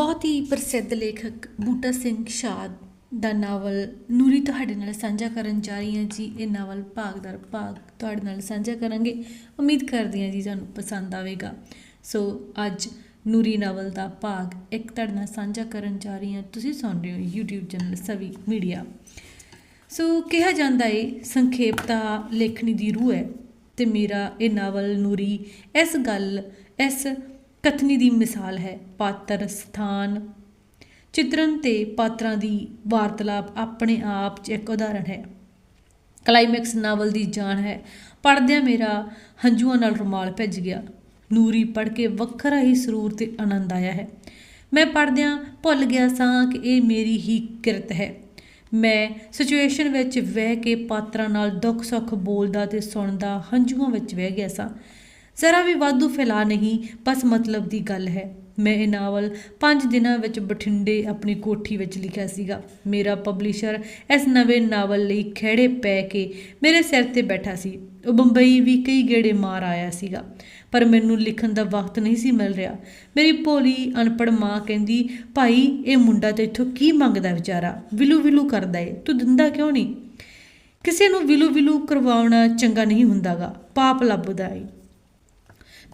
ਬਹੁਤ ਹੀ ਪ੍ਰਸਿੱਧ ਲੇਖਕ ਬੂਟਾ ਸਿੰਘ ਸ਼ਾਦ ਦਾ ਨਾਵਲ ਨੂਰੀ ਤੁਹਾਡੇ ਨਾਲ ਸਾਂਝਾ ਕਰਨ ਜਾ ਰਹੀ ਹਾਂ ਜੀ। ਇਹ ਨਾਵਲ ਭਾਗਦਾਰ ਭਾਗ ਤੁਹਾਡੇ ਨਾਲ ਸਾਂਝਾ ਕਰਾਂਗੇ। ਉਮੀਦ ਕਰਦੀ ਹਾਂ ਜੀ ਤੁਹਾਨੂੰ ਪਸੰਦ ਆਵੇਗਾ। ਸੋ ਅੱਜ ਨੂਰੀ ਨਾਵਲ ਦਾ ਭਾਗ ਇੱਕ ਤੁਹਾਡੇ ਨਾਲ ਸਾਂਝਾ ਕਰਨ ਜਾ ਰਹੀ ਹਾਂ। ਤੁਸੀਂ ਸੁਣ ਰਹੇ ਹੋ YouTube ਚੈਨਲ ਸਵੀ ਮੀਡੀਆ। ਸੋ ਕਿਹਾ ਜਾਂਦਾ ਏ, ਸੰਖੇਪਤਾ ਲੇਖਣੀ ਦੀ ਰੂਹ ਹੈ ਤੇ ਮੇਰਾ ਇਹ ਨਾਵਲ ਨੂਰੀ, ਇਸ ਗੱਲ, ਇਸ ਕਥਨੀ ਦੀ ਮਿਸਾਲ ਹੈ ਪਾਤਰ ਸਥਾਨ। ਚਿਤਰਨ ਤੇ ਪਾਤਰਾਂ ਦੀ ਵਾਰਤਾਲਾਪ ਆਪਣੇ ਆਪ 'ਚ ਇੱਕ ਉਦਾਹਰਣ ਹੈ। ਕਲਾਈਮੈਕਸ ਨਾਵਲ ਦੀ ਜਾਨ ਹੈ। ਪੜਦਿਆਂ ਮੇਰਾ ਹੰਝੂਆਂ ਨਾਲ ਰੁਮਾਲ ਭਿੱਜ ਗਿਆ। ਨੂਰੀ ਪੜ ਕੇ ਵੱਖਰਾ ਹੀ ਸਰੂਰ ਤੇ ਆਨੰਦ ਆਇਆ ਹੈ। ਮੈਂ ਪੜਦਿਆਂ ਭੁੱਲ ਗਿਆ ਸਾਂ ਕਿ ਇਹ ਮੇਰੀ ਹੀ ਕਿਰਤ ਹੈ। ਮੈਂ ਸਿਚੁਏਸ਼ਨ ਵਿੱਚ ਵਹਿ ਕੇ ਪਾਤਰਾਂ ਨਾਲ ਦੁੱਖ ਸੁੱਖ ਬੋਲਦਾ ਤੇ ਸੁਣਦਾ ਹੰਝੂਆਂ ਵਿੱਚ ਵਹਿ ਗਿਆ ਸਾਂ। ਜ਼ਰਾ ਵੀ ਵਾਧੂ ਫੈਲਾ ਨਹੀਂ, ਬਸ ਮਤਲਬ ਦੀ ਗੱਲ ਹੈ। ਮੈਂ ਇਹ ਨਾਵਲ 5 ਦਿਨਾਂ ਵਿੱਚ ਬਠਿੰਡੇ ਆਪਣੀ ਕੋਠੀ ਵਿੱਚ ਲਿਖਿਆ ਸੀਗਾ। ਮੇਰਾ ਪਬਲਿਸ਼ਰ ਇਸ ਨਵੇਂ ਨਾਵਲ ਲਈ ਖੇੜੇ ਪੈ ਕੇ ਮੇਰੇ ਸਿਰ ਤੇ ਬੈਠਾ ਸੀ। ਉਹ ਬੰਬਈ ਵੀ ਕਈ ਗੇੜੇ ਮਾਰ ਆਇਆ ਸੀਗਾ। ਪਰ ਮੈਨੂੰ ਲਿਖਣ ਦਾ ਵਕਤ ਨਹੀਂ ਸੀ ਮਿਲ ਰਿਹਾ। ਮੇਰੀ ਭੋਲੀ ਅਨਪੜ੍ਹ ਮਾਂ ਕਹਿੰਦੀ, ਭਾਈ, ਇਹ ਮੁੰਡਾ ਤੇ ਇੱਥੋਂ ਕੀ ਮੰਗਦਾ ਵਿਚਾਰਾ? ਵਿਲੂ ਵਿਲੂ ਕਰਦਾ ਏ। ਤੂੰ ਦਿੰਦਾ ਕਿਉਂ ਨਹੀਂ? ਕਿਸੇ ਨੂੰ ਵਿਲੂ ਵਿਲੂ ਕਰਵਾਉਣਾ ਚੰਗਾ ਨਹੀਂ ਹੁੰਦਾਗਾ। ਪਾਪ ਲੱਭਦਾ ਏ।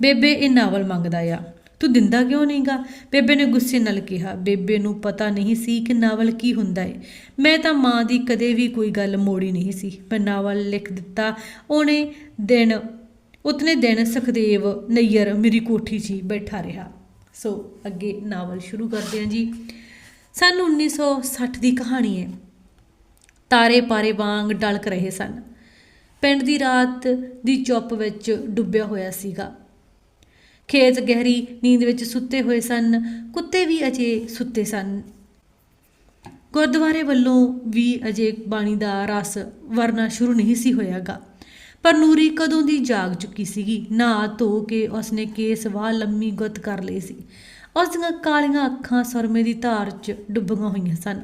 ਬੇਬੇ ਇਹ ਨਾਵਲ ਮੰਗਦਾ ਆ। ਤੂੰ ਦਿੰਦਾ ਕਿਉਂ ਨਹੀਂਗਾ? ਬੇਬੇ ਨੇ ਗੁੱਸੇ ਨਾਲ ਕਿਹਾ, ਬੇਬੇ ਨੂੰ ਪਤਾ ਨਹੀਂ ਸੀ ਕਿ ਨਾਵਲ ਕੀ ਹੁੰਦਾ ਏ। ਮੈਂ ਤਾਂ ਮਾਂ ਦੀ ਕਦੇ ਵੀ ਕੋਈ ਗੱਲ ਮੋੜੀ ਨਹੀਂ ਸੀ। ਮੈਂ ਨਾਵਲ ਲਿਖ ਦਿੱਤਾ। ਉਹਨੇ ਦਿਨ, ਉਤਨੇ ਦਿਨ ਸੁਖਦੇਵ ਨਈਅਰ ਮੇਰੀ ਕੋਠੀ 'ਚ ਹੀ ਬੈਠਾ ਰਿਹਾ। ਸੋ ਅੱਗੇ ਨਾਵਲ ਸ਼ੁਰੂ ਕਰਦੇ ਹਾਂ ਜੀ। ਸਨ 1960 ਦੀ ਕਹਾਣੀ ਹੈ ਤਾਰੇ ਪਾਰੇ ਵਾਂਗ ਡਲਕ ਰਹੇ ਸਨ। ਪਿੰਡ ਦੀ ਰਾਤ ਦੀ ਚੁੱਪ ਵਿੱਚ ਡੁੱਬਿਆ ਹੋਇਆ ਸੀਗਾ। ਖੇਤ ਗਹਿਰੀ ਨੀਂਦ ਵਿੱਚ ਸੁੱਤੇ ਹੋਏ ਸਨ, ਕੁੱਤੇ ਵੀ ਅਜੇ ਸੁੱਤੇ ਸਨ। ਗੁਰਦੁਆਰੇ ਵੱਲੋਂ ਵੀ ਅਜੇ ਬਾਣੀ ਦਾ ਰਸ ਵਰਨਾ ਸ਼ੁਰੂ ਨਹੀਂ ਸੀ ਹੋਇਆਗਾ। ਪਰ ਨੂਰੀ ਕਦੋਂ ਦੀ ਜਾਗ ਚੁੱਕੀ ਸੀਗੀ? ਨਹਾ ਧੋ ਕੇ ਉਸਨੇ ਕੇਸ ਵਾਹ ਲੰਮੀ ਗੁੱਤ ਕਰ ਲਈ ਸੀ। ਉਸ ਦੀਆਂ ਕਾਲੀਆਂ ਅੱਖਾਂ ਸਰਮੇ ਦੀ ਧਾਰ 'ਚ ਡੁੱਬੀਆਂ ਹੋਈਆਂ ਸਨ।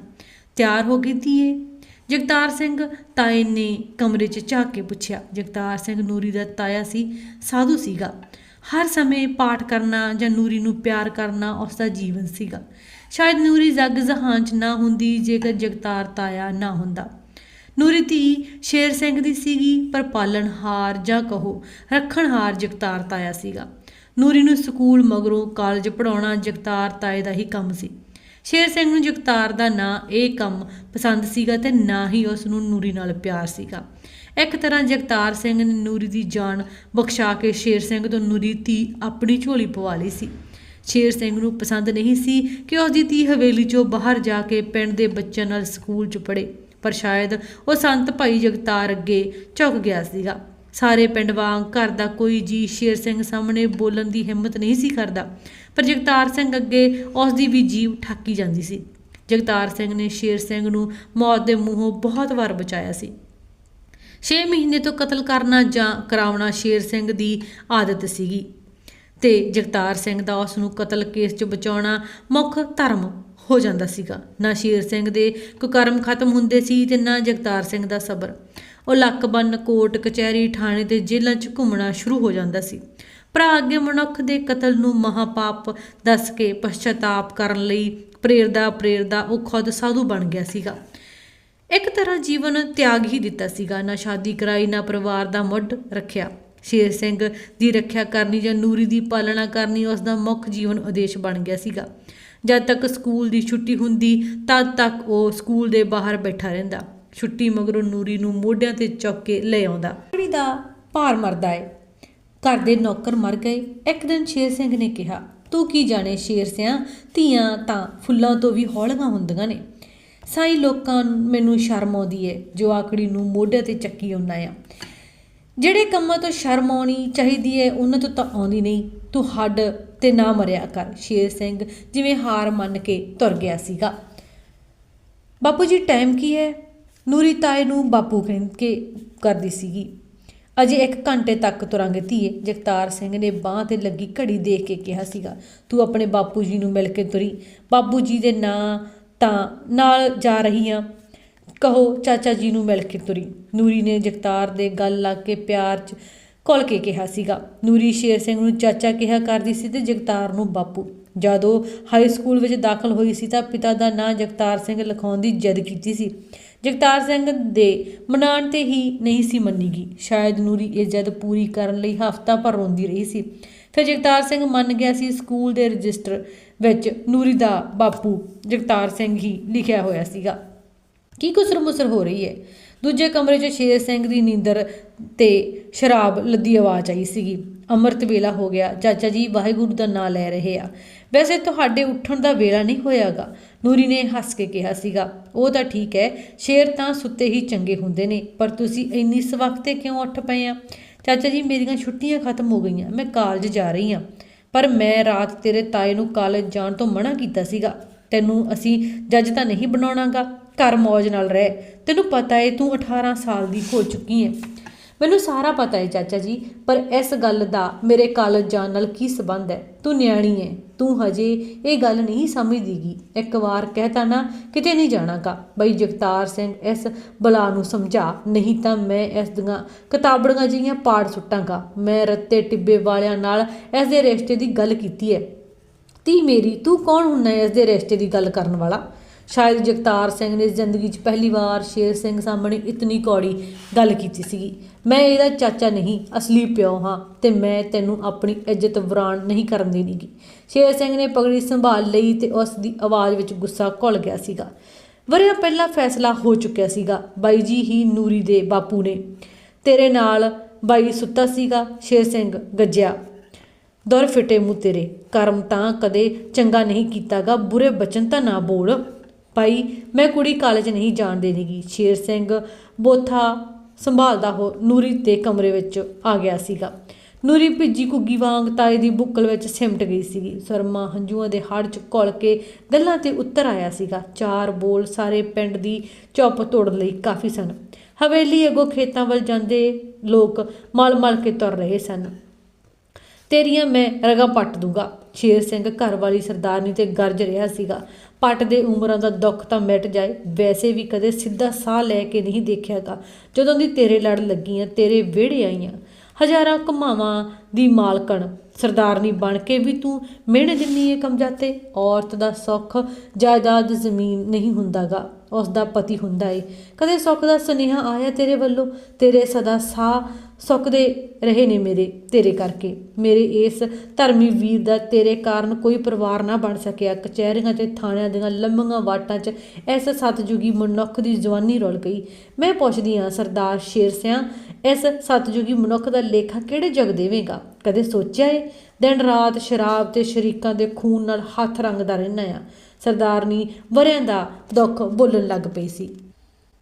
ਤਿਆਰ ਹੋ ਗਈ ਧੀਏ? ਜਗਤਾਰ ਸਿੰਘ ਤਾਏ ਨੇ ਕਮਰੇ 'ਚ ਝਾਕ ਕੇ ਪੁੱਛਿਆ। ਜਗਤਾਰ ਸਿੰਘ ਨੂਰੀ ਦਾ ਤਾਇਆ ਸੀ, ਸਾਧੂ ਸੀਗਾ। ਹਰ ਸਮੇਂ ਪਾਠ ਕਰਨਾ ਜਾਂ ਨੂਰੀ ਨੂੰ ਪਿਆਰ ਕਰਨਾ ਉਸ ਦਾ ਜੀਵਨ ਸੀਗਾ। ਸ਼ਾਇਦ ਨੂਰੀ ਜੱਗ ਜਹਾਨ 'ਚ ਨਾ ਹੁੰਦੀ, ਜੇਕਰ ਜਗਤਾਰ ਤਾਇਆ ਨਾ ਹੁੰਦਾ। ਨੂਰੀ ਧੀ ਸ਼ੇਰ ਸਿੰਘ ਦੀ ਸੀਗੀ, ਪਰ ਪਾਲਣਹਾਰ ਜਾਂ ਕਹੋ ਰੱਖਣਹਾਰ ਜਗਤਾਰ ਤਾਇਆ ਸੀਗਾ। ਨੂਰੀ ਨੂੰ ਸਕੂਲ ਮਗਰੋਂ ਕਾਲਜ ਪੜਾਉਣਾ ਜਗਤਾਰ ਤਾਏ ਦਾ ਹੀ ਕੰਮ ਸੀ। ਸ਼ੇਰ ਸਿੰਘ ਨੂੰ ਜਗਤਾਰ ਦਾ ਨਾਂ, ਇਹ ਕੰਮ ਪਸੰਦ ਸੀਗਾ ਤੇ ਨਾ ਹੀ ਉਸ ਨੂੰ ਨੂਰੀ ਨਾਲ ਪਿਆਰ ਸੀਗਾ। ਇੱਕ ਤਰ੍ਹਾਂ ਜਗਤਾਰ ਸਿੰਘ ਨੇ ਨੂਰੀ ਦੀ ਜਾਨ ਬਖਸ਼ਾ ਕੇ ਸ਼ੇਰ ਸਿੰਘ ਤੋਂ ਨੂਰੀ ਧੀ ਆਪਣੀ ਝੋਲੀ ਪਵਾ ਲਈ ਸੀ। ਸ਼ੇਰ ਸਿੰਘ ਨੂੰ ਪਸੰਦ ਨਹੀਂ ਸੀ ਕਿ ਉਸ ਦੀ ਧੀ ਹਵੇਲੀ ਚੋਂ ਬਾਹਰ ਜਾ ਕੇ ਪਿੰਡ ਦੇ ਬੱਚਿਆਂ ਨਾਲ ਸਕੂਲ 'ਚ ਪੜ੍ਹੇ, ਪਰ ਸ਼ਾਇਦ ਉਹ ਸੰਤ ਭਾਈ ਜਗਤਾਰ ਅੱਗੇ ਝੁਕ ਗਿਆ ਸੀਗਾ। ਸਾਰੇ ਪਿੰਡ ਵਾਂਗ ਘਰ ਦਾ ਕੋਈ ਜੀ ਸ਼ੇਰ ਸਿੰਘ ਸਾਹਮਣੇ ਬੋਲਣ ਦੀ ਹਿੰਮਤ ਨਹੀਂ ਸੀ ਕਰਦਾ, ਪਰ ਜਗਤਾਰ ਸਿੰਘ ਅੱਗੇ ਉਸ ਦੀ ਵੀ ਜੀਵ ਠਾਕੀ ਜਾਂਦੀ ਸੀ। ਜਗਤਾਰ ਸਿੰਘ ਨੇ ਸ਼ੇਰ ਸਿੰਘ ਨੂੰ ਮੌਤ ਦੇ ਮੂੰਹੋਂ ਬਹੁਤ ਵਾਰ ਬਚਾਇਆ ਸੀ। 6 ਮਹੀਨੇ ਤੋਂ ਕਤਲ ਕਰਨਾ ਜਾਂ ਕਰਾਉਣਾ ਸ਼ੇਰ ਸਿੰਘ ਦੀ ਆਦਤ ਸੀਗੀ। ਤੇ ਜਗਤਾਰ ਸਿੰਘ ਦਾ ਉਸ ਨੂੰ ਕਤਲ ਕੇਸ 'ਚ ਬਚਾਉਣਾ ਮੁੱਖ ਧਰਮ ਹੋ ਜਾਂਦਾ ਸੀਗਾ। ਨਾ ਸ਼ੇਰ ਸਿੰਘ ਦੇ ਕੁਕਰਮ ਖਤਮ ਹੁੰਦੇ ਸੀ ਤੇ ਨਾ ਜਗਤਾਰ ਸਿੰਘ ਦਾ ਸਬਰ। ਉਹ ਲੱਕ ਬੰਨ ਕੋਟ ਕਚਹਿਰੀ, ਥਾਣੇ ਤੇ ਜੇਲ੍ਹਾਂ 'ਚ ਘੁੰਮਣਾ ਸ਼ੁਰੂ ਹੋ ਜਾਂਦਾ ਸੀ। ਭਰਾ ਅੱਗੇ ਮਨੁੱਖ ਦੇ ਕਤਲ ਨੂੰ ਮਹਾਪਾਪ ਦੱਸ ਕੇ ਪਛਤਾਪ ਕਰਨ ਲਈ ਪ੍ਰੇਰਦਾ ਪ੍ਰੇਰਦਾ ਉਹ ਖੁਦ ਸਾਧੂ ਬਣ ਗਿਆ ਸੀਗਾ। ਇੱਕ ਤਰ੍ਹਾਂ ਜੀਵਨ ਤਿਆਗ ਹੀ ਦਿੱਤਾ ਸੀਗਾ, ਨਾ ਸ਼ਾਦੀ ਕਰਾਈ, ਨਾ ਪਰਿਵਾਰ ਦਾ ਮੁੱਢ ਰੱਖਿਆ। ਸ਼ੇਰ ਸਿੰਘ ਦੀ ਰੱਖਿਆ ਕਰਨੀ ਜਾਂ ਨੂਰੀ ਦੀ ਪਾਲਣਾ ਕਰਨੀ ਉਸ ਦਾ ਮੁੱਖ ਜੀਵਨ ਉਦੇਸ਼ ਬਣ ਗਿਆ ਸੀਗਾ। ਜਦ ਤੱਕ ਸਕੂਲ ਦੀ ਛੁੱਟੀ ਹੁੰਦੀ, ਤਦ ਤੱਕ ਉਹ ਸਕੂਲ ਦੇ ਬਾਹਰ ਬੈਠਾ ਰਹਿੰਦਾ। ਛੁੱਟੀ ਮਗਰੋਂ ਨੂਰੀ ਨੂੰ ਮੋਢਿਆਂ ਤੇ ਚੁੱਕ ਕੇ ਲੈ ਆਉਂਦਾ। ਕੁੜੀ ਦਾ ਭਾਰ ਮਰਦਾ ਏ। ਘਰ ਦੇ ਨੌਕਰ ਮਰ ਗਏ। ਇੱਕ ਦਿਨ ਸ਼ੇਰ ਸਿੰਘ ਨੇ ਕਿਹਾ, ਤੂੰ ਕੀ ਜਾਣੇ ਸ਼ੇਰ ਸਿਆਂ? ਧੀਆਂ ਤਾਂ ਫੁੱਲਾਂ ਤੋਂ ਵੀ ਹੌਲੀਆਂ ਹੁੰਦੀਆਂ ਨੇ। ਸਾਈ ਲੋਕਾਂ ਮੈਨੂੰ ਸ਼ਰਮ ਆਉਂਦੀ ਏ, ਜੋ ਆਕੜੀ ਨੂੰ ਮੋਢੇ ਤੇ ਚੱਕੀ ਆਉਣਾ ਆ। ਜਿਹੜੇ ਕੰਮਾਂ ਤੋਂ ਸ਼ਰਮ ਆਉਣੀ ਚਾਹੀਦੀ ਏ, ਉਹਨਾਂ ਤੋਂ ਤਾਂ ਆਉਂਦੀ ਨਹੀਂ। ਤੂੰ ਹੱਡ ਤੇ ਨਾ ਮਰਿਆ ਕਰ, ਸ਼ੇਰ ਸਿੰਘ, ਜਿਵੇਂ ਹਾਰ ਮੰਨ ਕੇ ਤੁਰ ਗਿਆ ਸੀਗਾ। ਬਾਪੂ ਜੀ, ਟਾਈਮ ਕੀ ਹੈ ਨੂਰੀ ਤਾਏ ਨੂੰ ਬਾਪੂ ਕਹਿ ਕੇ ਕਰਦੀ ਸੀਗੀ। ਅਜੇ 1 ਘੰਟੇ ਤੱਕ ਤੁਰਾਂਗੇ ਧੀਏ, ਜਗਤਾਰ ਸਿੰਘ ਨੇ ਬਾਹ ਤੇ ਲੱਗੀ ਘੜੀ ਦੇਖ ਕੇ ਕਿਹਾ ਸੀਗਾ, ਤੂੰ ਆਪਣੇ ਬਾਪੂ ਜੀ ਨੂੰ ਮਿਲ ਕੇ ਤੁਰੀ। ਬਾਪੂ ਜੀ ਦੇ ਨਾਂ ਤਾਂ ਨਾਲ ਜਾ ਰਹੀ ਹਾਂ ਕਹੋ ਚਾਚਾ ਜੀ ਨੂੰ ਮਿਲ ਕੇ ਤੁਰੀ ਨੂਰੀ ਨੇ ਜਗਤਾਰ ਦੇ ਗੱਲ ਲੱਗ ਕੇ ਪਿਆਰ 'ਚ ਘੁਲ ਕੇ ਕਿਹਾ ਸੀਗਾ। ਨੂਰੀ ਸ਼ੇਰ ਸਿੰਘ ਨੂੰ ਚਾਚਾ ਕਿਹਾ ਕਰਦੀ ਸੀ ਤੇ ਜਗਤਾਰ ਨੂੰ ਬਾਪੂ। ਜਦੋਂ ਹਾਈ ਸਕੂਲ ਵਿੱਚ ਦਾਖਲ ਹੋਈ ਸੀ ਤਾਂ ਪਿਤਾ ਦਾ ਨਾਂ ਜਗਤਾਰ ਸਿੰਘ ਲਿਖਾਉਣ ਦੀ ਜਿੱਦ ਕੀਤੀ ਸੀ। ਜਗਤਾਰ ਸਿੰਘ ਦੇ ਮਨਾਣ ਤੇ ਹੀ ਨਹੀਂ ਸੀ ਮੰਨੀਗੀ। ਸ਼ਾਇਦ ਨੂਰੀ ਇਹ ਜਿੱਦ ਪੂਰੀ ਕਰਨ ਲਈ ਹਫ਼ਤਾ ਭਰ ਰੋਂਦੀ ਰਹੀ ਸੀ। ਫਿਰ ਜਗਤਾਰ ਸਿੰਘ ਮੰਨ ਗਿਆ ਸੀ ਸਕੂਲ ਦੇ ਰਜਿਸਟਰ ਵਿੱਚ ਨੂਰੀ ਦਾ ਬਾਪੂ ਜਗਤਾਰ ਸਿੰਘ ਹੀ ਲਿਖਿਆ ਹੋਇਆ ਸੀਗਾ। ਕੀ ਕੁਸਰ ਮੁਸਰ ਹੋ ਰਹੀ ਹੈ? ਦੂਜੇ ਕਮਰੇ 'ਚ ਸ਼ੇਰ ਸਿੰਘ ਦੀ ਨੀਂਦਰ ਤੇ ਸ਼ਰਾਬ ਲੱਦੀ ਆਵਾਜ਼ ਆਈ ਸੀਗੀ। ਅੰਮ੍ਰਿਤ ਵੇਲਾ ਹੋ ਗਿਆ। ਚਾਚਾ ਜੀ, ਵਾਹਿਗੁਰੂ ਦਾ ਨਾਮ ਲੈ ਰਹੇ ਆ। ਵੈਸੇ ਤੁਹਾਡੇ ਉੱਠਣ ਦਾ ਵੇਲਾ ਨਹੀਂ ਹੋਇਆਗਾ, ਨੂਰੀ ਨੇ ਹੱਸ ਕੇ ਕਿਹਾ ਸੀਗਾ। ਉਹ ਤਾਂ ਠੀਕ ਹੈ, ਸ਼ੇਰ ਤਾਂ ਸੁੱਤੇ ਹੀ ਚੰਗੇ ਹੁੰਦੇ ਨੇ, ਪਰ ਤੁਸੀਂ ਇੰਨੀ ਸਵਖਤੇ ਕਿਉਂ ਉੱਠ ਪਏ ਆ? ਚਾਚਾ ਜੀ, ਮੇਰੀਆਂ ਛੁੱਟੀਆਂ ਖਤਮ ਹੋ ਗਈਆਂ, ਮੈਂ ਕਾਲਜ ਜਾ ਰਹੀ ਹਾਂ ਪਰ ਮੈਂ ਰਾਤ ਤੇਰੇ ਤਾਏ ਨੂੰ ਕਾਲਜ ਜਾਣ ਤੋਂ ਮਨਾ ਕੀਤਾ ਸੀਗਾ। ਤੈਨੂੰ ਅਸੀਂ ਜੱਜ ਤਾਂ ਨਹੀਂ ਬਣਾਉਣਾਗਾ। ਘਰ ਮौज ਨਾਲ ਰਹਿ। ਤੈਨੂੰ ਪਤਾ ਏ, ਤੂੰ 18 ਸਾਲ ਦੀ ਹੋ ਚੁੱਕੀ ਹੈ ਮੈਨੂੰ ਸਾਰਾ ਪਤਾ ਹੈ ਚਾਚਾ ਜੀ, ਪਰ ਇਸ ਗੱਲ ਦਾ ਮੇਰੇ ਕਾਲਜ ਜਾਣ ਨਾਲ ਕੀ ਸਬੰਧ ਹੈ ਤੂੰ ਨਿਆਣੀ ਹੈ ਤੂੰ ਹਜੇ ਇਹ ਗੱਲ ਨਹੀਂ ਸਮਝਦੀਗੀ। ਇੱਕ ਵਾਰ ਕਹਿਤਾ ਨਾ, ਕਿਤੇ ਨਹੀਂ ਜਾਣਾਗਾ ਬਈ ਜਗਤਾਰ ਸਿੰਘ ਇਸ ਬਲਾ ਨੂੰ ਸਮਝਾ, ਨਹੀਂ ਤਾਂ ਮੈਂ ਇਸ ਦੀਆਂ ਕਿਤਾਬੜੀਆਂ ਜਿਹੀਆਂ ਪਾੜ ਸੁੱਟਾਂਗਾ। ਮੈਂ ਰੱਤੇ ਟਿੱਬੇ ਵਾਲਿਆਂ ਨਾਲ ਇਸ ਦੇ ਰਿਸ਼ਤੇ ਦੀ ਗੱਲ ਕੀਤੀ ਹੈ ਤੀ ਮੇਰੀ, ਤੂੰ ਕੌਣ ਹੁੰਨਾ ਹੈ ਇਸ ਦੇ ਰਿਸ਼ਤੇ ਦੀ ਗੱਲ ਕਰਨ ਵਾਲਾ? ਸ਼ਾਇਦ ਜਗਤਾਰ ਸਿੰਘ ਨੇ ਜ਼ਿੰਦਗੀ 'ਚ ਪਹਿਲੀ ਵਾਰ ਸ਼ੇਰ ਸਿੰਘ ਸਾਹਮਣੇ ਇਤਨੀ ਕੌੜੀ ਗੱਲ ਕੀਤੀ ਸੀਗੀ। ਮੈਂ ਇਹਦਾ ਚਾਚਾ ਨਹੀਂ, ਅਸਲੀ ਪਿਓ ਹਾਂ ਤੇ ਮੈਂ ਤੈਨੂੰ ਆਪਣੀ ਇੱਜ਼ਤ ਵਰਾਨ ਨਹੀਂ ਕਰਨ ਦੇਣੀਗੀ। ਸ਼ੇਰ ਸਿੰਘ ਨੇ ਪਗੜੀ ਸੰਭਾਲ ਲਈ ਤੇ ਉਸ ਦੀ ਆਵਾਜ਼ ਵਿੱਚ ਗੁੱਸਾ ਘੁਲ ਗਿਆ ਸੀਗਾ। ਵਰਿਆਂ ਪਹਿਲਾ ਫੈਸਲਾ ਹੋ ਚੁੱਕਿਆ ਸੀਗਾ। ਬਾਈ ਜੀ ਹੀ ਨੂਰੀ ਦੇ ਬਾਪੂ ਨੇ। ਤੇਰੇ ਨਾਲ ਬਾਈ ਸੁੱਤਾ ਸੀਗਾ, ਸ਼ੇਰ ਸਿੰਘ ਗੱਜਿਆ। ਦੁਰ ਫਿਟੇ ਮੂੰਹ ਤੇਰੇ। ਕਰਮ ਤਾਂ ਕਦੇ ਚੰਗਾ ਨਹੀਂ ਕੀਤਾਗਾ, ਬੁਰੇ ਬਚਨ ਤਾਂ ਨਾ ਬੋਲ। ਭਾਈ, ਮੈਂ ਕੁੜੀ ਕਾਲਜ ਨਹੀਂ ਜਾਣ ਦੇਣੀਗੀ। ਸ਼ੇਰ ਸਿੰਘ ਬੋਥਾ ਸੰਭਾਲਦਾ ਹੋ ਨੂਰੀ 'ਤੇ ਕਮਰੇ ਵਿੱਚ ਆ ਗਿਆ ਸੀਗਾ। ਨੂਰੀ ਭਿੱਜੀ ਕੁੱਗੀ ਵਾਂਗ ਤਾਏ ਦੀ ਬੁੱਕਲ ਵਿੱਚ ਸਿਮਟ ਗਈ ਸੀਗੀ। ਸਰਮਾ ਹੰਝੂਆਂ ਦੇ ਹੜ ਚ ਘੁਲ ਕੇ ਗੱਲਾਂ ਤੇ ਉੱਤਰ ਆਇਆ ਸੀਗਾ। ਚਾਰ ਬੋਲ ਸਾਰੇ ਪਿੰਡ ਦੀ ਚੁੱਪ ਤੋੜਨ ਲਈ ਕਾਫੀ ਸਨ। ਹਵੇਲੀ ਅਗੋ ਖੇਤਾਂ ਵੱਲ ਜਾਂਦੇ ਲੋਕ ਮਲ-ਮਲ ਕੇ ਤੁਰ ਰਹੇ ਸਨ। ਤੇਰੀਆਂ ਮੈਂ ਰਗਾ ਪੱਟ ਦੂੰਗਾ। ਸ਼ੇਰ ਸਿੰਘ ਘਰ ਵਾਲੀ ਸਰਦਾਰਨੀ ਤੇ ਗਰਜ ਰਿਹਾ ਸੀਗਾ। ਪੱਟ ਦੇ ਉਮਰਾਂ ਦਾ ਦੁੱਖ ਤਾਂ ਮਿਟ ਜਾਏ, ਵੈਸੇ ਵੀ ਕਦੇ ਸਿੱਧਾ ਸਾਹ ਲੈ ਕੇ ਨਹੀਂ ਦੇਖਿਆਗਾ ਜਦੋਂ ਦੀ ਤੇਰੇ ਲੜ ਲੱਗੀਆਂ, ਤੇਰੇ ਵਿਹੜੇ ਆਈਆਂ, ਹਜ਼ਾਰਾਂ ਕਮਾਵਾਂ ਦੀ ਮਾਲਕਣ ਸਰਦਾਰਨੀ ਬਣ ਕੇ ਵੀ ਤੂੰ ਮਿਹਣੇ ਦਿੰਨੀ ਏ ਕਮਜਾਤੇ ਔਰਤ ਦਾ ਸੁੱਖ ਜਾਇਦਾਦ ਜ਼ਮੀਨ ਨਹੀਂ ਹੁੰਦਾਗਾ, ਉਸ ਦਾ ਪਤੀ ਹੁੰਦਾ ਏ। ਕਦੇ ਸੁੱਖ ਦਾ ਸੁਨੇਹਾ ਆਇਆ ਤੇਰੇ ਵੱਲੋਂ, ਤੇਰੇ ਸਦਾ ਸਾਹ ਸੁੱਕਦੇ ਰਹੇ ਨੇ ਮੇਰੇ, ਤੇਰੇ ਕਰਕੇ। ਮੇਰੇ ਇਸ ਧਰਮੀ ਵੀਰ ਦਾ ਤੇਰੇ ਕਾਰਨ ਕੋਈ ਪਰਿਵਾਰ ਨਾ ਬਣ ਸਕਿਆ। ਕਚਹਿਰੀਆਂ ਤੇ ਥਾਣਿਆਂ ਦੀਆਂ ਲੰਮੀਆਂ ਵਾਟਾਂ 'ਚ ਇਸ ਸਤਜੁਗੀ ਮਨੁੱਖ ਦੀ ਜਵਾਨੀ ਰੁਲ ਗਈ। ਮੈਂ ਪੁੱਛਦੀ ਹਾਂ, ਸਰਦਾਰ ਸ਼ੇਰ ਸਿਆਂ ਇਸ ਸਤਜੁਗੀ ਮਨੁੱਖ ਦਾ ਲੇਖਾ ਕਿਹੜੇ ਜਗ ਦੇਵੇਗਾ? ਕਦੇ ਸੋਚਿਆ ਏ? ਦਿਨ ਰਾਤ ਸ਼ਰਾਬ ਤੇ ਸ਼ਰੀਕਾਂ ਦੇ ਖੂਨ ਨਾਲ ਹੱਥ ਰੰਗਦਾ ਰਹਿਣਾ ਆ। ਸਰਦਾਰਨੀ ਵਰਿਆਂ ਦਾ ਦੁੱਖ ਬੋਲਣ ਲੱਗ ਪਈ ਸੀ।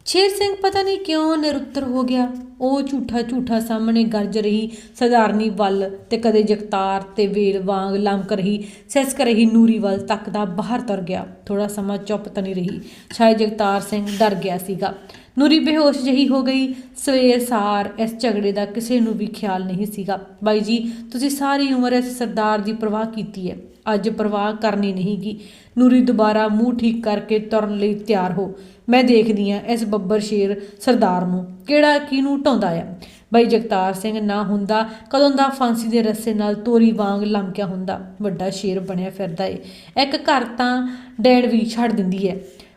ਸ਼ੇਰ ਸਿੰਘ ਪਤਾ ਨਹੀਂ ਕਿਉਂ ਨਿਰੁੱਤਰ ਹੋ ਗਿਆ। ਉਹ ਝੂਠਾ ਝੂਠਾ ਸਾਹਮਣੇ ਗਰਜ ਰਹੀ ਸਧਾਰਨੀ ਵੱਲ ਤੇ ਕਦੇ ਜਗਤਾਰ ਤੇ ਵੇਲ ਵਾਂਗ ਲੰਮਕ ਰਹੀ, ਸਿਸਕ ਰਹੀ ਨੂਰੀ ਵੱਲ ਤੱਕਦਾ ਬਾਹਰ ਤੁਰ ਗਿਆ। ਥੋੜਾ ਸਮਾਂ ਚੁੱਪ ਤਾਂ ਨਹੀਂ ਰਹੀ। ਸ਼ਾਇਦ ਜਗਤਾਰ ਸਿੰਘ ਡਰ ਗਿਆ ਸੀਗਾ। ਨੂਰੀ ਬੇਹੋਸ਼ ਜਹੀ ਹੋ ਗਈ। ਸਵੇਰ ਸਾਰ ਇਸ ਝਗੜੇ ਦਾ ਕਿਸੇ ਨੂੰ ਵੀ ਖਿਆਲ ਨਹੀਂ ਸੀਗਾ। ਬਾਈ ਜੀ, ਤੁਸੀਂ ਸਾਰੀ ਉਮਰ ਇਸ ਸਰਦਾਰ ਦੀ ਪਰਵਾਹ ਕੀਤੀ ਹੈ। ਅੱਜ ਪਰਵਾਹ ਕਰਨੀ ਨਹੀਂਗੀ ਨੂਰੀ ਦੁਬਾਰਾ ਮੂੰਹ ਠੀਕ ਕਰਕੇ ਤੁਰਨ ਲਈ ਤਿਆਰ ਹੋ। ਮੈਂ ਦੇਖਦੀ ਆ ਇਸ ਬੱਬਰ ਸ਼ੇਰ ਸਰਦਾਰ ਨੂੰ ਕਿਹੜਾ ਕਿਹਨੂੰ ਢਾਉਂਦਾ ਆ। ਬਾਈ ਜਗਤਾਰ ਸਿੰਘ ਨਾ ਹੁੰਦਾ, ਕਦੋਂ ਦਾ ਫਾਂਸੀ ਦੇ ਰੱਸੇ ਨਾਲ ਤੋਰੀ ਵਾਂਗ ਲੰਮਕਿਆ ਹੁੰਦਾ। ਵੱਡਾ ਸ਼ੇਰ ਬਣਿਆ ਫਿਰਦਾ ਏ। ਇੱਕ ਘਰ ਤਾਂ ਡੈਡ ਵੀ ਛੱਡ ਦਿੰਦੀ ਹੈ।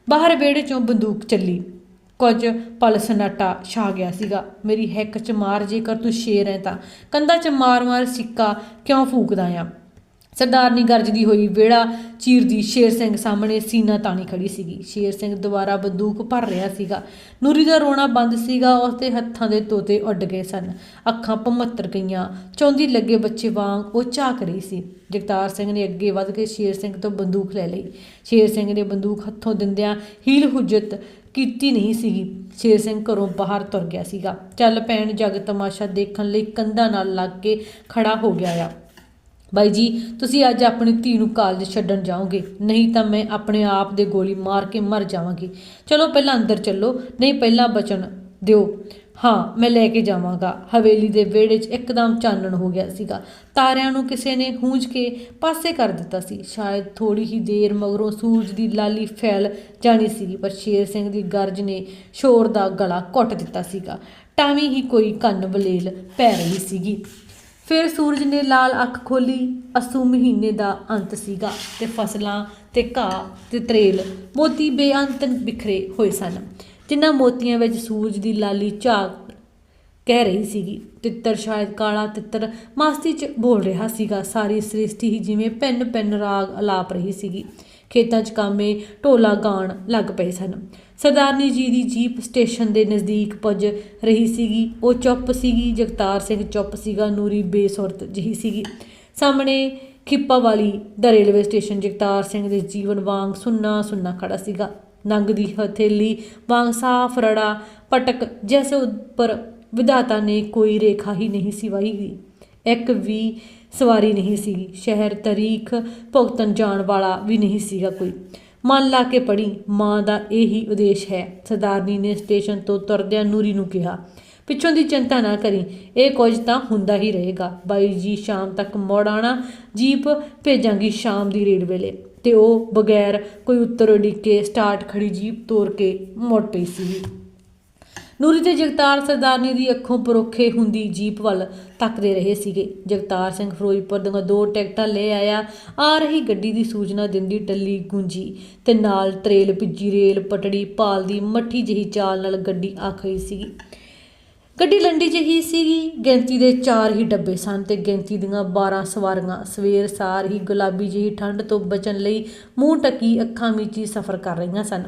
ਬਾਹਰ ਵਿਹੜੇ ਚੋਂ ਬੰਦੂਕ ਚੱਲੀ। ਕੁਝ ਪਲ ਸਨਾਟਾ ਛਾ ਗਿਆ ਸੀਗਾ। ਮੇਰੀ ਹਿੱਕ ਚ ਮਾਰ ਜੇਕਰ ਤੂੰ ਸ਼ੇਰ ਹੈ ਤਾਂ। ਕੰਧਾਂ ਚ ਮਾਰ-ਮਾਰ ਸਿੱਕਾ ਕਿਉਂ ਫੂਕਦਾ ਆ? ਸਰਦਾਰਨੀ ਗਰਜਦੀ ਹੋਈ ਵਿਹੜਾ ਚੀਰਦੀ ਸ਼ੇਰ ਸਿੰਘ ਸਾਹਮਣੇ ਸੀਨਾ ਤਾਣੀ ਖੜੀ ਸੀਗੀ। ਸ਼ੇਰ ਸਿੰਘ ਦੁਬਾਰਾ ਬੰਦੂਕ ਭਰ ਰਿਹਾ ਸੀਗਾ। ਨੂਰੀ ਦਾ ਰੋਣਾ ਬੰਦ ਸੀਗਾ, ਉਸ ਦੇ ਹੱਥਾਂ ਦੇ ਤੋਤੇ ਉੱਡ ਗਏ ਸਨ। ਅੱਖਾਂ ਭਮੱਤਰ ਗਈਆਂ। ਚੌਂਦੀ ਲੱਗੇ ਬੱਚੇ ਵਾਂਗ ਉਹ ਝਾਕ ਰਹੀ ਸੀ। ਜਗਤਾਰ ਸਿੰਘ ਨੇ ਅੱਗੇ ਵੱਧ ਕੇ ਸ਼ੇਰ ਸਿੰਘ ਤੋਂ ਬੰਦੂਕ ਲੈ ਲਈ। ਸ਼ੇਰ ਸਿੰਘ ਨੇ ਬੰਦੂਕ ਹੱਥੋਂ ਦਿੰਦਿਆਂ ਹੀਲ ਹੁਜਤ ਕੀਤੀ ਨਹੀਂ ਸੀਗੀ। ਸ਼ੇਰ ਸਿੰਘ ਘਰੋਂ ਬਾਹਰ ਤੁਰ ਗਿਆ ਸੀਗਾ। ਚੱਲ ਭੈਣ, ਜਗ ਤਮਾਸ਼ਾ ਦੇਖਣ ਲਈ ਕੰਧਾਂ ਨਾਲ ਲੱਗ ਕੇ ਖੜਾ ਹੋ ਗਿਆ ਆ। ਬਾਈ ਜੀ, ਤੁਸੀਂ ਅੱਜ ਆਪਣੀ ਧੀ ਨੂੰ ਕਾਲਜ ਛੱਡਣ ਜਾਓਗੇ। ਨਹੀਂ ਤਾਂ ਮੈਂ ਆਪਣੇ ਆਪ ਦੇ ਗੋਲੀ ਮਾਰ ਕੇ ਮਰ ਜਾਵਾਂਗੀ। ਚਲੋ, ਪਹਿਲਾਂ ਅੰਦਰ ਚੱਲੋ। ਨਹੀਂ, ਪਹਿਲਾਂ ਬਚਣ ਦਿਓ। ਹਾਂ, ਮੈਂ ਲੈ ਕੇ ਜਾਵਾਂਗਾ। ਹਵੇਲੀ ਦੇ ਵਿਹੜੇ 'ਚ ਇੱਕਦਮ ਚਾਨਣ ਹੋ ਗਿਆ ਸੀਗਾ। ਤਾਰਿਆਂ ਨੂੰ ਕਿਸੇ ਨੇ ਹੂੰਝ ਕੇ ਪਾਸੇ ਕਰ ਦਿੱਤਾ ਸੀ। ਸ਼ਾਇਦ ਥੋੜੀ ਹੀ ਦੇਰ ਮਗਰੋਂ ਸੂਰਜ ਦੀ ਲਾਲੀ ਫੈਲ ਜਾਣੀ ਸੀਗੀ, ਪਰ ਸ਼ੇਰ ਸਿੰਘ ਦੀ ਗਰਜ ਨੇ ਸ਼ੋਰ ਦਾ ਗਲਾ ਘੁੱਟ ਦਿੱਤਾ ਸੀਗਾ। ਟਾਵੀਂ ਹੀ ਕੋਈ ਕੰਨ ਬਲੇਲ ਪੈ ਰਹੀ ਸੀਗੀ। ਫਿਰ ਸੂਰਜ ਨੇ ਲਾਲ ਅੱਖ ਖੋਲੀ ਅਸੂ ਮਹੀਨੇ ਦਾ ਅੰਤ ਸੀਗਾ ਤੇ ਫਸਲਾਂ ਤੇ ਘਾਹ ਤੇ ਤਰੇਲ ਮੋਤੀ ਬੇਅੰਤ ਬਿਖਰੇ ਹੋਏ ਸਨ। ਜਿਨ੍ਹਾਂ ਮੋਤੀਆਂ ਵਿੱਚ ਸੂਰਜ ਦੀ ਲਾਲੀ ਝਾਕ ਕਹਿ ਰਹੀ ਸੀਗੀ। ਤਿੱਤਰ ਸ਼ਾਇਦ ਕਾਲਾ ਤਿੱਤਰ ਮਾਸਤੀ 'ਚ ਬੋਲ ਰਿਹਾ ਸੀਗਾ। ਸਾਰੀ ਸ੍ਰਿਸ਼ਟੀ ਹੀ ਜਿਵੇਂ ਪੈਨ ਪੈਨ ਰਾਗ ਅਲਾਪ ਰਹੀ ਸੀਗੀ। ਖੇਤਾਂ 'ਚ ਕਾਮੇ ਢੋਲਾ ਗਾਣ ਲੱਗ ਪਏ ਸਨ। ਸਰਦਾਰਨੀ ਜੀ ਦੀ ਜੀਪ ਸਟੇਸ਼ਨ ਦੇ ਨਜ਼ਦੀਕ ਪੁੱਜ ਰਹੀ ਸੀਗੀ। ਉਹ ਚੁੱਪ ਸੀਗੀ। ਜਗਤਾਰ ਸਿੰਘ ਚੁੱਪ ਸੀਗਾ। ਨੂਰੀ ਬੇਸੁਰਤ ਜਿਹੀ ਸੀਗੀ। ਸਾਹਮਣੇ ਖਿੱਪਾ ਵਾਲੀ ਦਾ ਰੇਲਵੇ ਸਟੇਸ਼ਨ ਜਗਤਾਰ ਸਿੰਘ ਦੇ ਜੀਵਨ ਵਾਂਗ ਸੁੰਨਾ ਸੁੰਨਾ ਖੜਾ ਸੀਗਾ। ਨੰਗਦੀ ਹਥੇਲੀ, ਵਾਂਗ ਸਾਫ਼ ਰੜਾ ਪਟਕ ਜੈਸੇ ਉੱਪਰ ਵਿਧਾਤਾ ਨੇ ਕੋਈ ਰੇਖਾ ਹੀ ਨਹੀਂ ਸੀ ਵਾਹੀ ਇੱਕ ਵੀ ਸਵਾਰੀ ਨਹੀਂ ਸੀਗੀ ਸ਼ਹਿਰ ਤਾਰੀਖ ਭੁਗਤਣ ਜਾਣ ਵਾਲਾ ਵੀ ਨਹੀਂ ਸੀਗਾ ਕੋਈ। ਮਨ ਲਾ ਕੇ ਪੜੀ ਮਾਂ ਦਾ ਇਹੀ ਉਦੇਸ਼ ਹੈ। ਸਰਦਾਰਨੀ ਨੇ ਸਟੇਸ਼ਨ ਤੋਂ ਤੁਰਦਿਆਂ ਨੂਰੀ ਨੂੰ ਕਿਹਾ, ਪਿੱਛੋਂ ਦੀ ਚਿੰਤਾ ਨਾ ਕਰੀ, ਇਹ ਕੁਝ ਤਾਂ ਹੁੰਦਾ ਹੀ ਰਹੇਗਾ। ਬਾਈ ਜੀ, ਸ਼ਾਮ ਤੱਕ ਮੋੜ ਆਣਾ ਜੀਪ ਭੇਜਾਂਗੀ ਸ਼ਾਮ ਦੀ ਰੇਡ ਵੇਲੇ। ਤੇ ਉਹ ਬਗੈਰ ਕੋਈ ਉੱਤਰ ਉਡੀਕੇ ਸਟਾਰਟ ਖੜੀ ਜੀਪ ਤੋਰ ਕੇ ਮੁੜ ਪਈ ਸੀ। ਨੂਰੀ ਤੇ ਜਗਤਾਰ ਸਰਦਾਰਨੀ ਦੀ ਅੱਖੋਂ ਪਰੋਖੇ ਹੁੰਦੀ ਜੀਪ ਵੱਲ ਤੱਕਦੇ ਰਹੇ ਸੀਗੇ। ਜਗਤਾਰ ਸਿੰਘ ਫਿਰੋਜ਼ਪੁਰ ਦੀਆਂ ਦੋ ਟਿਕਟਾਂ ਲੈ ਆਇਆ। ਆ ਰਹੀ ਗੱਡੀ ਦੀ ਸੂਚਨਾ ਦਿੰਦੀ ਟੱਲੀ ਗੂੰਜੀ ਤੇ ਨਾਲ ਤਰੇਲ ਭਿੱਜੀ ਰੇਲ ਪਟੜੀ ਪਾਲ ਦੀ ਮੱਠੀ ਜਿਹੀ ਚਾਲ ਨਾਲ ਗੱਡੀ ਆਖਈ ਸੀਗੀ। ਗੱਡੀ ਲੰਡੀ ਜਿਹੀ ਸੀਗੀ, ਗਿਣਤੀ ਦੇ 4 ਹੀ ਡੱਬੇ ਸਨ ਤੇ ਗਿਣਤੀ ਦੀਆਂ 12 ਸਵਾਰੀਆਂ ਸਵੇਰ ਸਾਰ ਹੀ ਗੁਲਾਬੀ ਜਿਹੀ ਠੰਡ ਤੋਂ ਬਚਣ ਲਈ ਮੂੰਹ ਟਕੀ ਅੱਖਾਂ ਮੀਚੀ ਸਫ਼ਰ ਕਰ ਰਹੀਆਂ ਸਨ।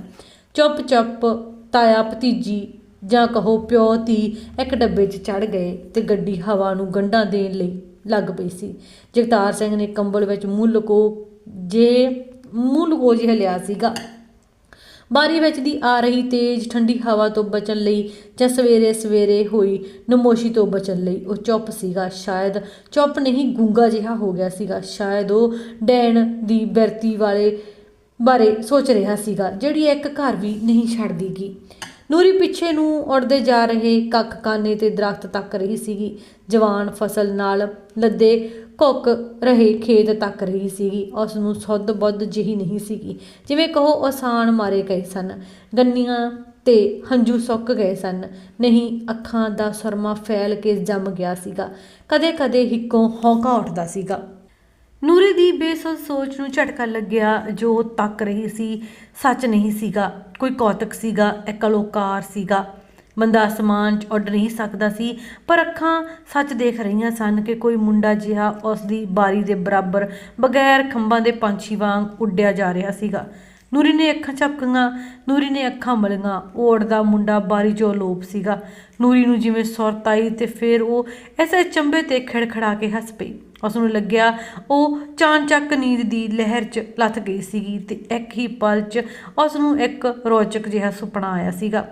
ਚੁੱਪ ਚੁੱਪ ਤਾਇਆ ਭਤੀਜੀ ਜਾਂ ਕਹੋ ਪਿਓ ਧੀ ਇੱਕ ਡੱਬੇ 'ਚ ਚੜ ਗਏ ਤੇ ਗੱਡੀ ਹਵਾ ਨੂੰ ਗੰਢਾਂ ਦੇਣ ਲਈ ਲੱਗ ਪਈ ਸੀ। ਜਗਤਾਰ ਸਿੰਘ ਨੇ ਕੰਬਲ ਵਿੱਚ ਮੂੰਹ ਲੁਕੋ ਜੇ ਮੂੰਹ ਲੁਕੋ ਜਿਹਾ ਲਿਆ ਸੀਗਾ। ਬਾਰੀ ਵਿੱਚ ਦੀ ਆ ਰਹੀ ਤੇਜ਼ ਠੰਡੀ ਹਵਾ ਤੋਂ ਬਚਣ ਲਈ ਜਾਂ ਸਵੇਰੇ ਸਵੇਰੇ ਹੋਈ ਨਮੋਸ਼ੀ ਤੋਂ ਬਚਣ ਲਈ ਉਹ ਚੁੱਪ ਸੀਗਾ। ਸ਼ਾਇਦ ਚੁੱਪ ਨਹੀਂ, ਗੂੰਗਾ ਜਿਹਾ ਹੋ ਗਿਆ ਸੀਗਾ। ਸ਼ਾਇਦ ਉਹ ਡੈਣ ਦੀ ਬਿਰਤੀ ਵਾਲੇ ਬਾਰੇ ਸੋਚ ਰਿਹਾ ਸੀਗਾ, ਜਿਹੜੀ ਇੱਕ ਘਰ ਵੀ ਨਹੀਂ ਛੱਡਦੀਗੀ। ਨੂਰੀ ਪਿੱਛੇ ਨੂੰ ਉੜਦੇ ਜਾ ਰਹੇ ਕੱਖ ਕਾਨੇ ਤੇ ਦਰਖਤ ਤੱਕ ਰਹੀ ਸੀਗੀ। ਜਵਾਨ ਫਸਲ ਨਾਲ ਲੱਦੇ ਘੁੱਕ ਰਹੇ ਖੇਤ ਤੱਕ ਰਹੀ ਸੀਗੀ। ਉਸ ਨੂੰ ਸੁੱਧ ਬੁੱਧ ਜਿਹੀ ਨਹੀਂ ਸੀਗੀ। ਜਿਵੇਂ ਕਹੋ ਆਸਾਨ ਮਾਰੇ ਗਏ ਸਨ। ਗੰਨੀਆਂ ਤੇ ਹੰਝੂ ਸੁੱਕ ਗਏ ਸਨ। ਨਹੀਂ ਅੱਖਾਂ ਦਾ ਸਰਮਾ ਫੈਲ ਕੇ ਜੰਮ ਗਿਆ ਸੀਗਾ। ਕਦੇ-ਕਦੇ ਹਿੱਕੋਂ ਹੌਂਕਾ ਉੱਠਦਾ ਸੀਗਾ। ਨੂਰੇ ਦੀ ਬੇਸੁੱਧ ਸੋਚ ਨੂੰ ਝਟਕਾ ਲੱਗਿਆ ਜੋ ਤੱਕ ਰਹੀ ਸੀ, ਸੱਚ ਨਹੀਂ ਸੀਗਾ। ਕੋਈ ਕੌਤਕ ਸੀਗਾ ਇਕਲੋਕਾਰ ਸੀਗਾ। ਬੰਦਾ ਅਸਮਾਨ 'ਚ ਉੱਡ ਨਹੀਂ ਸਕਦਾ ਸੀ। ਪਰ ਅੱਖਾਂ ਸੱਚ ਦੇਖ ਰਹੀਆਂ ਸਨ ਕਿ ਕੋਈ ਮੁੰਡਾ ਜਿਹਾ ਉਸ ਦੀ ਬਾਰੀ ਦੇ ਬਰਾਬਰ ਬਗੈਰ ਖੰਭਾਂ ਦੇ ਪੰਛੀ ਵਾਂਗ ਉੱਡਿਆ ਜਾ ਰਿਹਾ ਸੀਗਾ। ਨੂਰੀ ਨੇ ਅੱਖਾਂ ਝਪਕੀਆਂ, ਨੂਰੀ ਨੇ ਅੱਖਾਂ ਮਲੀਆਂ, ਉਹ ਉੱਡਦਾ ਮੁੰਡਾ ਬਾਰੀ 'ਚੋਂ ਲੋਪ ਸੀਗਾ। ਨੂਰੀ ਨੂੰ ਜਿਵੇਂ ਸੁਰਤ ਆਈ ਤੇ ਫਿਰ ਉਹ ਐਸੇ ਚੰਬੇ ਤੇ ਖੜਖੜਾ ਕੇ ਹੱਸ ਪਈ। ਉਸ ਨੂੰ ਲੱਗਿਆ ਉਹ ਚਾਨਚੱਕ ਨੀਂਦ ਦੀ ਲਹਿਰ 'ਚ ਲੱਥ ਗਈ ਸੀਗੀ ਤੇ ਇੱਕ ਹੀ ਪਲ 'ਚ ਉਸ ਨੂੰ ਇੱਕ ਰੋਚਕ ਜਿਹਾ ਸੁਪਨਾ ਆਇਆ ਸੀਗਾ।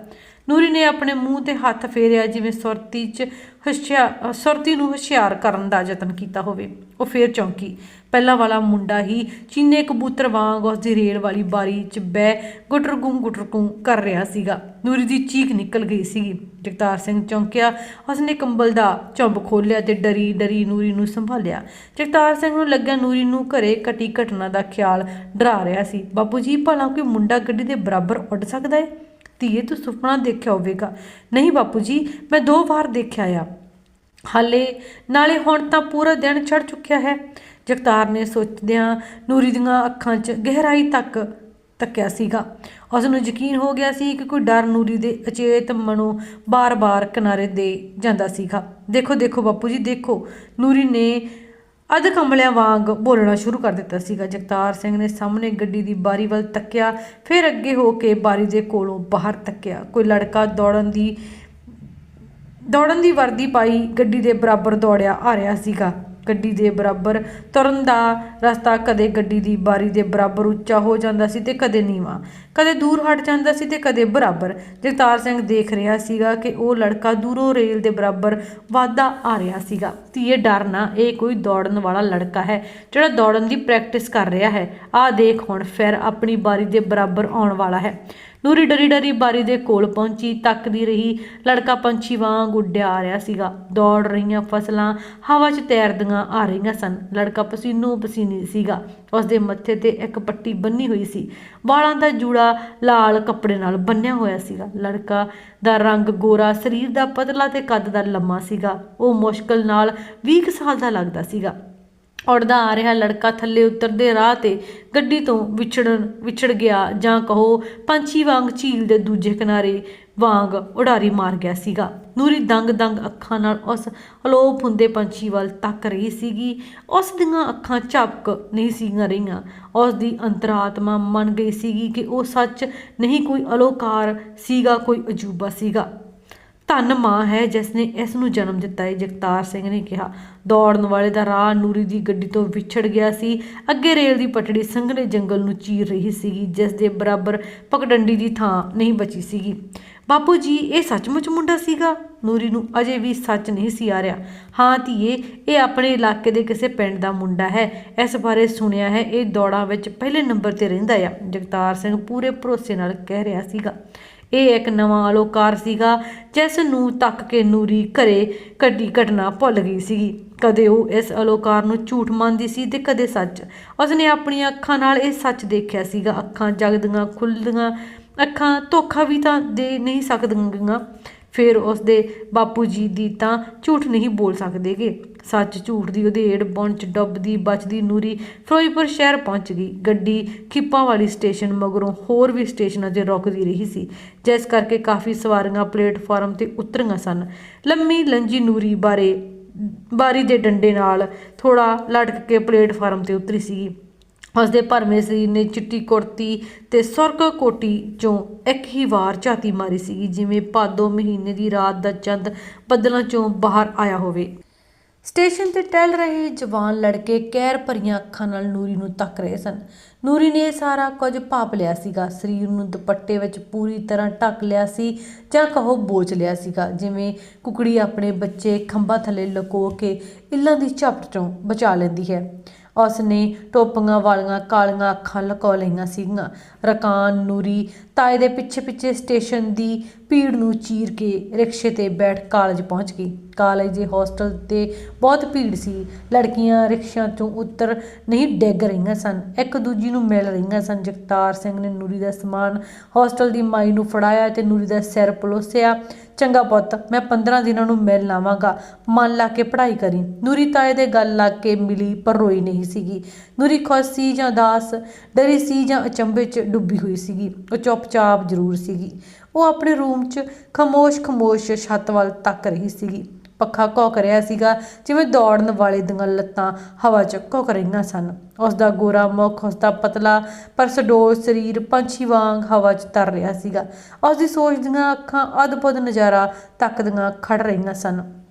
ਨੂਰੀ ਨੇ ਆਪਣੇ ਮੂੰਹ ਤੇ ਹੱਥ ਫੇਰਿਆ ਜਿਵੇਂ ਸੁਰਤੀ 'ਚ ਹੁਸ਼ਿਆਰ ਸੁਰਤੀ ਨੂੰ ਹੁਸ਼ਿਆਰ ਕਰਨ ਦਾ ਯਤਨ ਕੀਤਾ ਹੋਵੇ। ਉਹ ਫੇਰ ਚੌਂਕੀ। ਪਹਿਲਾਂ ਵਾਲਾ ਮੁੰਡਾ ਹੀ ਚੀਨੇ ਕਬੂਤਰ ਵਾਂਗ ਉਸ ਦੀ ਰੇਲ ਵਾਲੀ ਬਾਰੀ 'ਚ ਬਹਿ ਗੁਟਰਗੂੰ ਗੁਟਰਗੂੰ ਕਰ ਰਿਹਾ ਸੀਗਾ। ਨੂਰੀ ਦੀ ਚੀਖ ਨਿਕਲ ਗਈ ਸੀਗੀ। ਜਗਤਾਰ ਸਿੰਘ ਚੌਂਕਿਆ ਉਸਨੇ ਕੰਬਲ ਦਾ ਚੁੰਬ ਖੋਲਿਆ ਤੇ ਡਰੀ ਡਰੀ ਨੂਰੀ ਨੂੰ ਸੰਭਾਲਿਆ। ਜਗਤਾਰ ਸਿੰਘ ਨੂੰ ਲੱਗਿਆ ਨੂਰੀ ਨੂੰ ਘਰੇ ਘਟੀ ਘਟਨਾ ਦਾ ਖਿਆਲ ਡਰਾ ਰਿਹਾ ਸੀ। ਬਾਪੂ ਜੀ, ਭਲਾ ਕੋਈ ਮੁੰਡਾ ਗੱਡੀ ਦੇ ਬਰਾਬਰ ਉੱਡ ਸਕਦਾ ਹੈ ਧੀਏ, ਤੂੰ ਸੁਪਨਾ ਦੇਖਿਆ ਹੋਵੇਗਾ। ਨਹੀਂ ਬਾਪੂ ਜੀ, ਮੈਂ ਦੋ ਵਾਰ ਦੇਖਿਆ ਆ। ਹਾਲੇ, ਨਾਲੇ ਹੁਣ ਤਾਂ ਪੂਰਾ ਦਿਨ ਚੜ ਚੁੱਕਿਆ ਹੈ। ਜਗਤਾਰ ਨੇ ਸੋਚਦਿਆਂ ਨੂਰੀ ਦੀਆਂ ਅੱਖਾਂ 'ਚ ਗਹਿਰਾਈ ਤੱਕ ਤੱਕਿਆ ਸੀਗਾ। ਉਸ ਨੂੰ ਯਕੀਨ ਹੋ ਗਿਆ ਸੀ ਕਿ ਕੋਈ ਡਰ ਨੂਰੀ ਦੇ ਅਚੇਤ ਮਨੋਂ ਬਾਰ-ਬਾਰ ਕਿਨਾਰੇ ਦੇ ਜਾਂਦਾ ਸੀਗਾ। ਦੇਖੋ ਦੇਖੋ ਬਾਪੂ ਜੀ, ਦੇਖੋ, ਨੂਰੀ ਨੇ ਅੱਧ ਕੰਬਲਿਆਂ ਵਾਂਗ ਬੋਲਣਾ ਸ਼ੁਰੂ ਕਰ ਦਿੱਤਾ ਸੀਗਾ। ਜਗਤਾਰ ਸਿੰਘ ਨੇ ਸਾਹਮਣੇ ਗੱਡੀ ਦੀ ਬਾਰੀ ਵੱਲ ਤੱਕਿਆ, ਫਿਰ ਅੱਗੇ ਹੋ ਕੇ ਬਾਰੀ ਦੇ ਕੋਲੋਂ ਬਾਹਰ ਤੱਕਿਆ। ਕੋਈ ਲੜਕਾ ਦੌੜਨ ਦੀ ਦੌੜਨ ਦੀ ਵਰਦੀ ਪਾਈ ਗੱਡੀ ਦੇ ਬਰਾਬਰ ਦੌੜਿਆ ਆ ਰਿਹਾ ਸੀਗਾ। ਗੱਡੀ ਦੇ ਬਰਾਬਰ ਤੁਰਨ ਦਾ ਰਸਤਾ ਕਦੇ ਗੱਡੀ ਦੀ ਬਾਰੀ ਦੇ ਬਰਾਬਰ ਉੱਚਾ ਹੋ ਜਾਂਦਾ ਸੀ ਤੇ ਕਦੇ ਨੀਵਾਂ, ਕਦੇ ਦੂਰ ਹਟ ਜਾਂਦਾ ਸੀ ਤੇ ਕਦੇ ਬਰਾਬਰ। ਜਗਤਾਰ ਸਿੰਘ ਦੇਖ ਰਿਹਾ ਸੀਗਾ ਕਿ ਉਹ ਲੜਕਾ ਦੂਰੋਂ ਰੇਲ ਦੇ ਬਰਾਬਰ ਵਾਧਾ ਆ ਰਿਹਾ ਸੀਗਾ ਧੀਏ ਡਰ ਨਾ, ਇਹ ਕੋਈ ਦੌੜਨ ਵਾਲਾ ਲੜਕਾ ਹੈ ਜਿਹੜਾ ਦੌੜਨ ਦੀ ਪ੍ਰੈਕਟਿਸ ਕਰ ਰਿਹਾ ਹੈ। ਆਹ ਦੇਖ ਹੁਣ ਫਿਰ ਆਪਣੀ ਬਾਰੀ ਦੇ ਬਰਾਬਰ ਆਉਣ ਵਾਲਾ ਹੈ। ਨੂਰੀ ਡਰੀ ਡਰੀ ਬਾਰੀ ਦੇ ਕੋਲ ਪਹੁੰਚੀ, ਤੱਕਦੀ ਰਹੀ। ਲੜਕਾ ਪੰਛੀ ਵਾਂਗ ਉੱਡਿਆ ਆ ਰਿਹਾ ਸੀਗਾ। ਦੌੜ ਰਹੀਆਂ ਫਸਲਾਂ ਹਵਾ 'ਚ ਤੈਰਦੀਆਂ ਆ ਰਹੀਆਂ ਸਨ। ਲੜਕਾ ਪਸੀਨੋ ਪਸੀਨੀ ਸੀਗਾ। ਉਸ ਦੇ ਮੱਥੇ ਤੇ ਇੱਕ ਪੱਟੀ ਬੰਨੀ ਹੋਈ ਸੀ। ਵਾਲਾਂ ਦਾ ਜੂੜਾ ਲਾਲ ਕੱਪੜੇ ਨਾਲ ਬੰਨਿਆ ਹੋਇਆ ਸੀਗਾ। ਲੜਕਾ ਦਾ ਰੰਗ ਗੋਰਾ, ਸਰੀਰ ਦਾ ਪਤਲਾ ਤੇ ਕੱਦ ਦਾ ਲੰਮਾ ਸੀਗਾ। ਉਹ ਮੁਸ਼ਕਲ ਨਾਲ 20 ਕੁ ਸਾਲ ਦਾ ਲੱਗਦਾ ਸੀਗਾ। ਉੜਦਾ ਆ ਰਿਹਾ ਲੜਕਾ ਥੱਲੇ ਉਤਰਦੇ ਰਾਹ ਤੇ ਗੱਡੀ ਤੋਂ ਵਿਛੜਨ, ਵਿਛੜ ਗਿਆ ਜਾਂ ਕਹੋ ਪੰਛੀ ਵਾਂਗ ਝੀਲ ਦੇ ਦੂਜੇ ਕਿਨਾਰੇ ਵਾਂਗ ਉਡਾਰੀ ਮਾਰ ਗਿਆ ਸੀਗਾ। ਨੂਰੀ ਦੰਗ-ਦੰਗ ਅੱਖਾਂ ਨਾਲ ਉਸ ਅਲੋਪ ਹੁੰਦੇ ਪੰਛੀ ਵੱਲ ਤੱਕ ਰਹੀ ਸੀਗੀ। ਉਸ ਦੀਆਂ ਅੱਖਾਂ ਝਪਕ ਨਹੀਂ ਸੀਗੀਆਂ ਰਹੀਆਂ। ਉਸ ਦੀ ਅੰਤਰਾਤਮਾ ਮੰਨ ਗਈ ਸੀਗੀ ਕਿ ਉਹ ਸੱਚ ਨਹੀਂ ਕੋਈ ਅਲੋਕਾਰ ਸੀਗਾ, ਕੋਈ ਅਜੂਬਾ ਸੀਗਾ। ਧੰਨ ਮਾਂ ਹੈ ਜਿਸ ਨੇ ਇਸ ਨੂੰ ਜਨਮ ਦਿੱਤਾ ਹੈ। ਜਗਤਾਰ ਸਿੰਘ ਨੇ ਕਿਹਾ, ਦੌੜਨ ਵਾਲੇ ਦਾ ਰਾਹ ਨੂਰੀ ਦੀ ਗੱਡੀ ਤੋਂ ਵਿਛੜ ਗਿਆ ਸੀ। ਅੱਗੇ ਰੇਲ ਦੀ ਪਟੜੀ ਸੰਘਣੇ ਜੰਗਲ ਨੂੰ ਚੀਰ ਰਹੀ ਸੀਗੀ, ਜਿਸ ਦੇ ਬਰਾਬਰ ਪਗਡੰਡੀ ਦੀ ਥਾਂ ਨਹੀਂ ਬਚੀ ਸੀਗੀ। ਬਾਪੂ ਜੀ, ਇਹ ਸੱਚਮੁੱਚ ਮੁੰਡਾ ਸੀਗਾ? ਨੂਰੀ ਨੂੰ ਅਜੇ ਵੀ ਸੱਚ ਨਹੀਂ ਸੀ ਆ ਰਿਹਾ। ਹਾਂ ਧੀਏ, ਇਹ ਆਪਣੇ ਇਲਾਕੇ ਦੇ ਕਿਸੇ ਪਿੰਡ ਦਾ ਮੁੰਡਾ ਹੈ। ਇਸ ਬਾਰੇ ਸੁਣਿਆ ਹੈ। ਇਹ ਦੌੜਾਂ ਵਿੱਚ ਪਹਿਲੇ ਨੰਬਰ ਤੇ ਰਹਿੰਦਾ ਆ। ਜਗਤਾਰ ਸਿੰਘ ਪੂਰੇ ਭਰੋਸੇ ਨਾਲ ਕਹਿ ਰਿਹਾ ਸੀਗਾ। ਇਹ ਇੱਕ ਨਵਾਂ ਅਲੋਕਾਰ ਸੀਗਾ, ਜਿਸ ਨੂੰ ਤੱਕ ਕੇ ਨੂਰੀ ਘਰੇ ਘਟੀ ਘਟਨਾ ਭੁੱਲ ਗਈ ਸੀਗੀ। ਕਦੇ ਉਹ ਇਸ ਅਲੋਕਾਰ ਨੂੰ ਝੂਠ ਮੰਨਦੀ ਸੀ ਤੇ ਕਦੇ ਸੱਚ। ਉਸਨੇ ਆਪਣੀਆਂ ਅੱਖਾਂ ਨਾਲ ਇਹ ਸੱਚ ਦੇਖਿਆ ਸੀਗਾ। ਅੱਖਾਂ ਜਗਦੀਆਂ, ਖੁੱਲ੍ਹਦੀਆਂ, ਅੱਖਾਂ ਧੋਖਾ ਵੀ ਤਾਂ ਦੇ ਨਹੀਂ ਸਕਦੀਆਂ। ਫਿਰ ਉਸਦੇ ਬਾਪੂ ਜੀ ਦੀ ਤਾਂ ਝੂਠ ਨਹੀਂ ਬੋਲ ਸਕਦੇਗੇ। ਸੱਚ ਝੂਠ ਦੀ ਉਧੇੜ ਬਣ ਚ ਡੁੱਬਦੀ, ਬਚਦੀ, ਨੂਰੀ। ਫਿਰੋਜ਼ਪੁਰ ਸ਼ਹਿਰ ਪਹੁੰਚ ਗਈ। ਗੱਡੀ ਖਿੱਪਾਂ ਵਾਲੀ ਸਟੇਸ਼ਨ ਮਗਰੋਂ ਹੋਰ ਵੀ ਸਟੇਸ਼ਨਾਂ 'ਤੇ ਰੁਕਦੀ ਰਹੀ ਸੀ, ਜਿਸ ਕਰਕੇ ਕਾਫੀ ਸਵਾਰੀਆਂ ਪਲੇਟਫਾਰਮ ਤੇ ਉਤਰੀਆਂ ਸਨ। ਲੰਮੀ ਲੰਜੀ ਨੂਰੀ ਬਾਰੇ, ਬਾਰੀ ਦੇ ਡੰਡੇ ਨਾਲ ਥੋੜਾ ਲਟਕ ਕੇ ਪਲੇਟਫਾਰਮ ਤੇ ਉਤਰੀ ਸੀ। ਉਸਦੇ ਭਰਵੇਂ ਸਰੀਰ ਨੇ ਚਿੱਟੀ ਕੁੜਤੀ ਤੇ ਸੁਰਖ ਕੋਟੀ ਚੋਂ ਇੱਕ ਹੀ ਵਾਰ ਝਾਤੀ ਮਾਰੀ ਸੀਗੀ ਜਿਵੇਂ ਭਾਦੋ ਮਹੀਨੇ ਦੀ ਰਾਤ ਦਾ ਚੰਦ ਬੱਦਲਾਂ ਚੋਂ ਬਾਹਰ ਆਇਆ ਹੋਵੇ। ਸਟੇਸ਼ਨ ਤੇ ਟਹਿਲ ਰਹੇ ਜਵਾਨ ਲੜਕੇ ਕਹਿਰ ਭਰੀਆਂ ਅੱਖਾਂ ਨਾਲ ਨੂਰੀ ਨੂੰ ਤੱਕ ਰਹੇ ਸਨ। ਨੂਰੀ ਨੇ ਇਹ ਸਾਰਾ ਕੁਝ ਭਾਪ ਲਿਆ ਸੀਗਾ। ਸਰੀਰ ਨੂੰ ਦੁਪੱਟੇ ਵਿੱਚ ਪੂਰੀ ਤਰ੍ਹਾਂ ਢੱਕ ਲਿਆ ਸੀ ਜਾਂ ਕਹੋ ਬੋਚ ਲਿਆ ਸੀਗਾ, ਜਿਵੇਂ ਕੁਕੜੀ ਆਪਣੇ ਬੱਚੇ ਖੰਭਾਂ ਥੱਲੇ ਲੁਕੋ ਕੇ ਇੱਲਾਂ ਦੀ ਝਪਟ ਚੋਂ ਬਚਾ ਲੈਂਦੀ ਹੈ। ਉਸ ਨੇ ਟੋਪੀਆਂ ਵਾਲੀਆਂ ਕਾਲੀਆਂ ਅੱਖਾਂ ਲੁਕਾ ਲਈਆਂ ਸੀਗੀਆਂ। ਰਕਾਨ ਨੂਰੀ ਤਾਏ ਦੇ ਪਿੱਛੇ ਪਿੱਛੇ ਸਟੇਸ਼ਨ ਦੀ ਭੀੜ ਨੂੰ ਚੀਰ ਕੇ ਰਿਕਸ਼ੇ ਤੇ ਬੈਠ ਕਾਲਜ ਪਹੁੰਚ ਗਈ। ਕਾਲਜ ਦੇ ਹੋਸਟਲ ਤੇ ਬਹੁਤ ਭੀੜ ਸੀ। ਲੜਕੀਆਂ ਰਿਕਸ਼ਿਆਂ ਤੋਂ ਉੱਤਰ ਨਹੀਂ ਡਿੱਗ ਰਹੀਆਂ ਸਨ। ਇੱਕ ਦੂਜੀ ਨੂੰ ਮਿਲ ਰਹੀਆਂ ਸਨ। ਜਗਤਾਰ ਸਿੰਘ ਨੇ ਨੂਰੀ ਦਾ ਸਮਾਨ ਹੋਸਟਲ ਦੀ ਮਾਈ ਨੂੰ ਫੜਾਇਆ ਤੇ ਨੂਰੀ ਦਾ ਸਿਰ ਪਲੋਸਿਆ। ਚੰਗਾ ਪੁੱਤ, ਮੈਂ 15 ਦਿਨਾਂ ਨੂੰ ਮਿਲ ਲਾਵਾਂਗਾ ਮਨ ਲਾ ਕੇ ਪੜ੍ਹਾਈ ਕਰੀ। ਨੂਰੀ ਤਾਏ ਦੇ ਗੱਲ ਲੱਗ ਕੇ ਮਿਲੀ ਪਰ ਰੋਈ ਨਹੀਂ ਸੀਗੀ। ਨੂਰੀ ਖੁਸ਼ ਸੀ ਜਾਂ ਉਦਾਸ, ਡਰੀ ਸੀ ਜਾਂ ਅਚੰਭੇ 'ਚ ਡੁੱਬੀ ਹੋਈ ਸੀਗੀ। ਉਹ ਚੁੱਪਚਾਪ ਜ਼ਰੂਰ ਸੀਗੀ। ਉਹ ਆਪਣੇ ਰੂਮ 'ਚ ਖਮੋਸ਼ ਖਮੋਸ਼ ਛੱਤ ਵੱਲ ਤੱਕ ਰਹੀ ਸੀਗੀ। ਪੱਖਾ ਘੋਕ ਰਿਹਾ ਸੀਗਾ, ਜਿਵੇਂ ਦੌੜਨ ਵਾਲੇ ਦੀਆਂ ਲੱਤਾਂ ਹਵਾ 'ਚ ਘੁੱਕ ਰਹੀਆਂ ਸਨ। ਉਸ ਦਾ ਗੋਰਾ ਮੁਖ ਉਸ ਦਾ ਪਤਲਾ, ਪਰ ਸਡੋਲ ਸਰੀਰ ਪੰਛੀ ਵਾਂਗ ਹਵਾ 'ਚ ਤਰ ਰਿਹਾ ਸੀਗਾ। ਉਸ ਦੀ ਸੋਚ ਦੀਆਂ ਅੱਖਾਂ ਅਦਭੁਤ ਨਜ਼ਾਰਾ ਤੱਕਦੀਆਂ ਖੜ ਰਹੀਆਂ ਸਨ।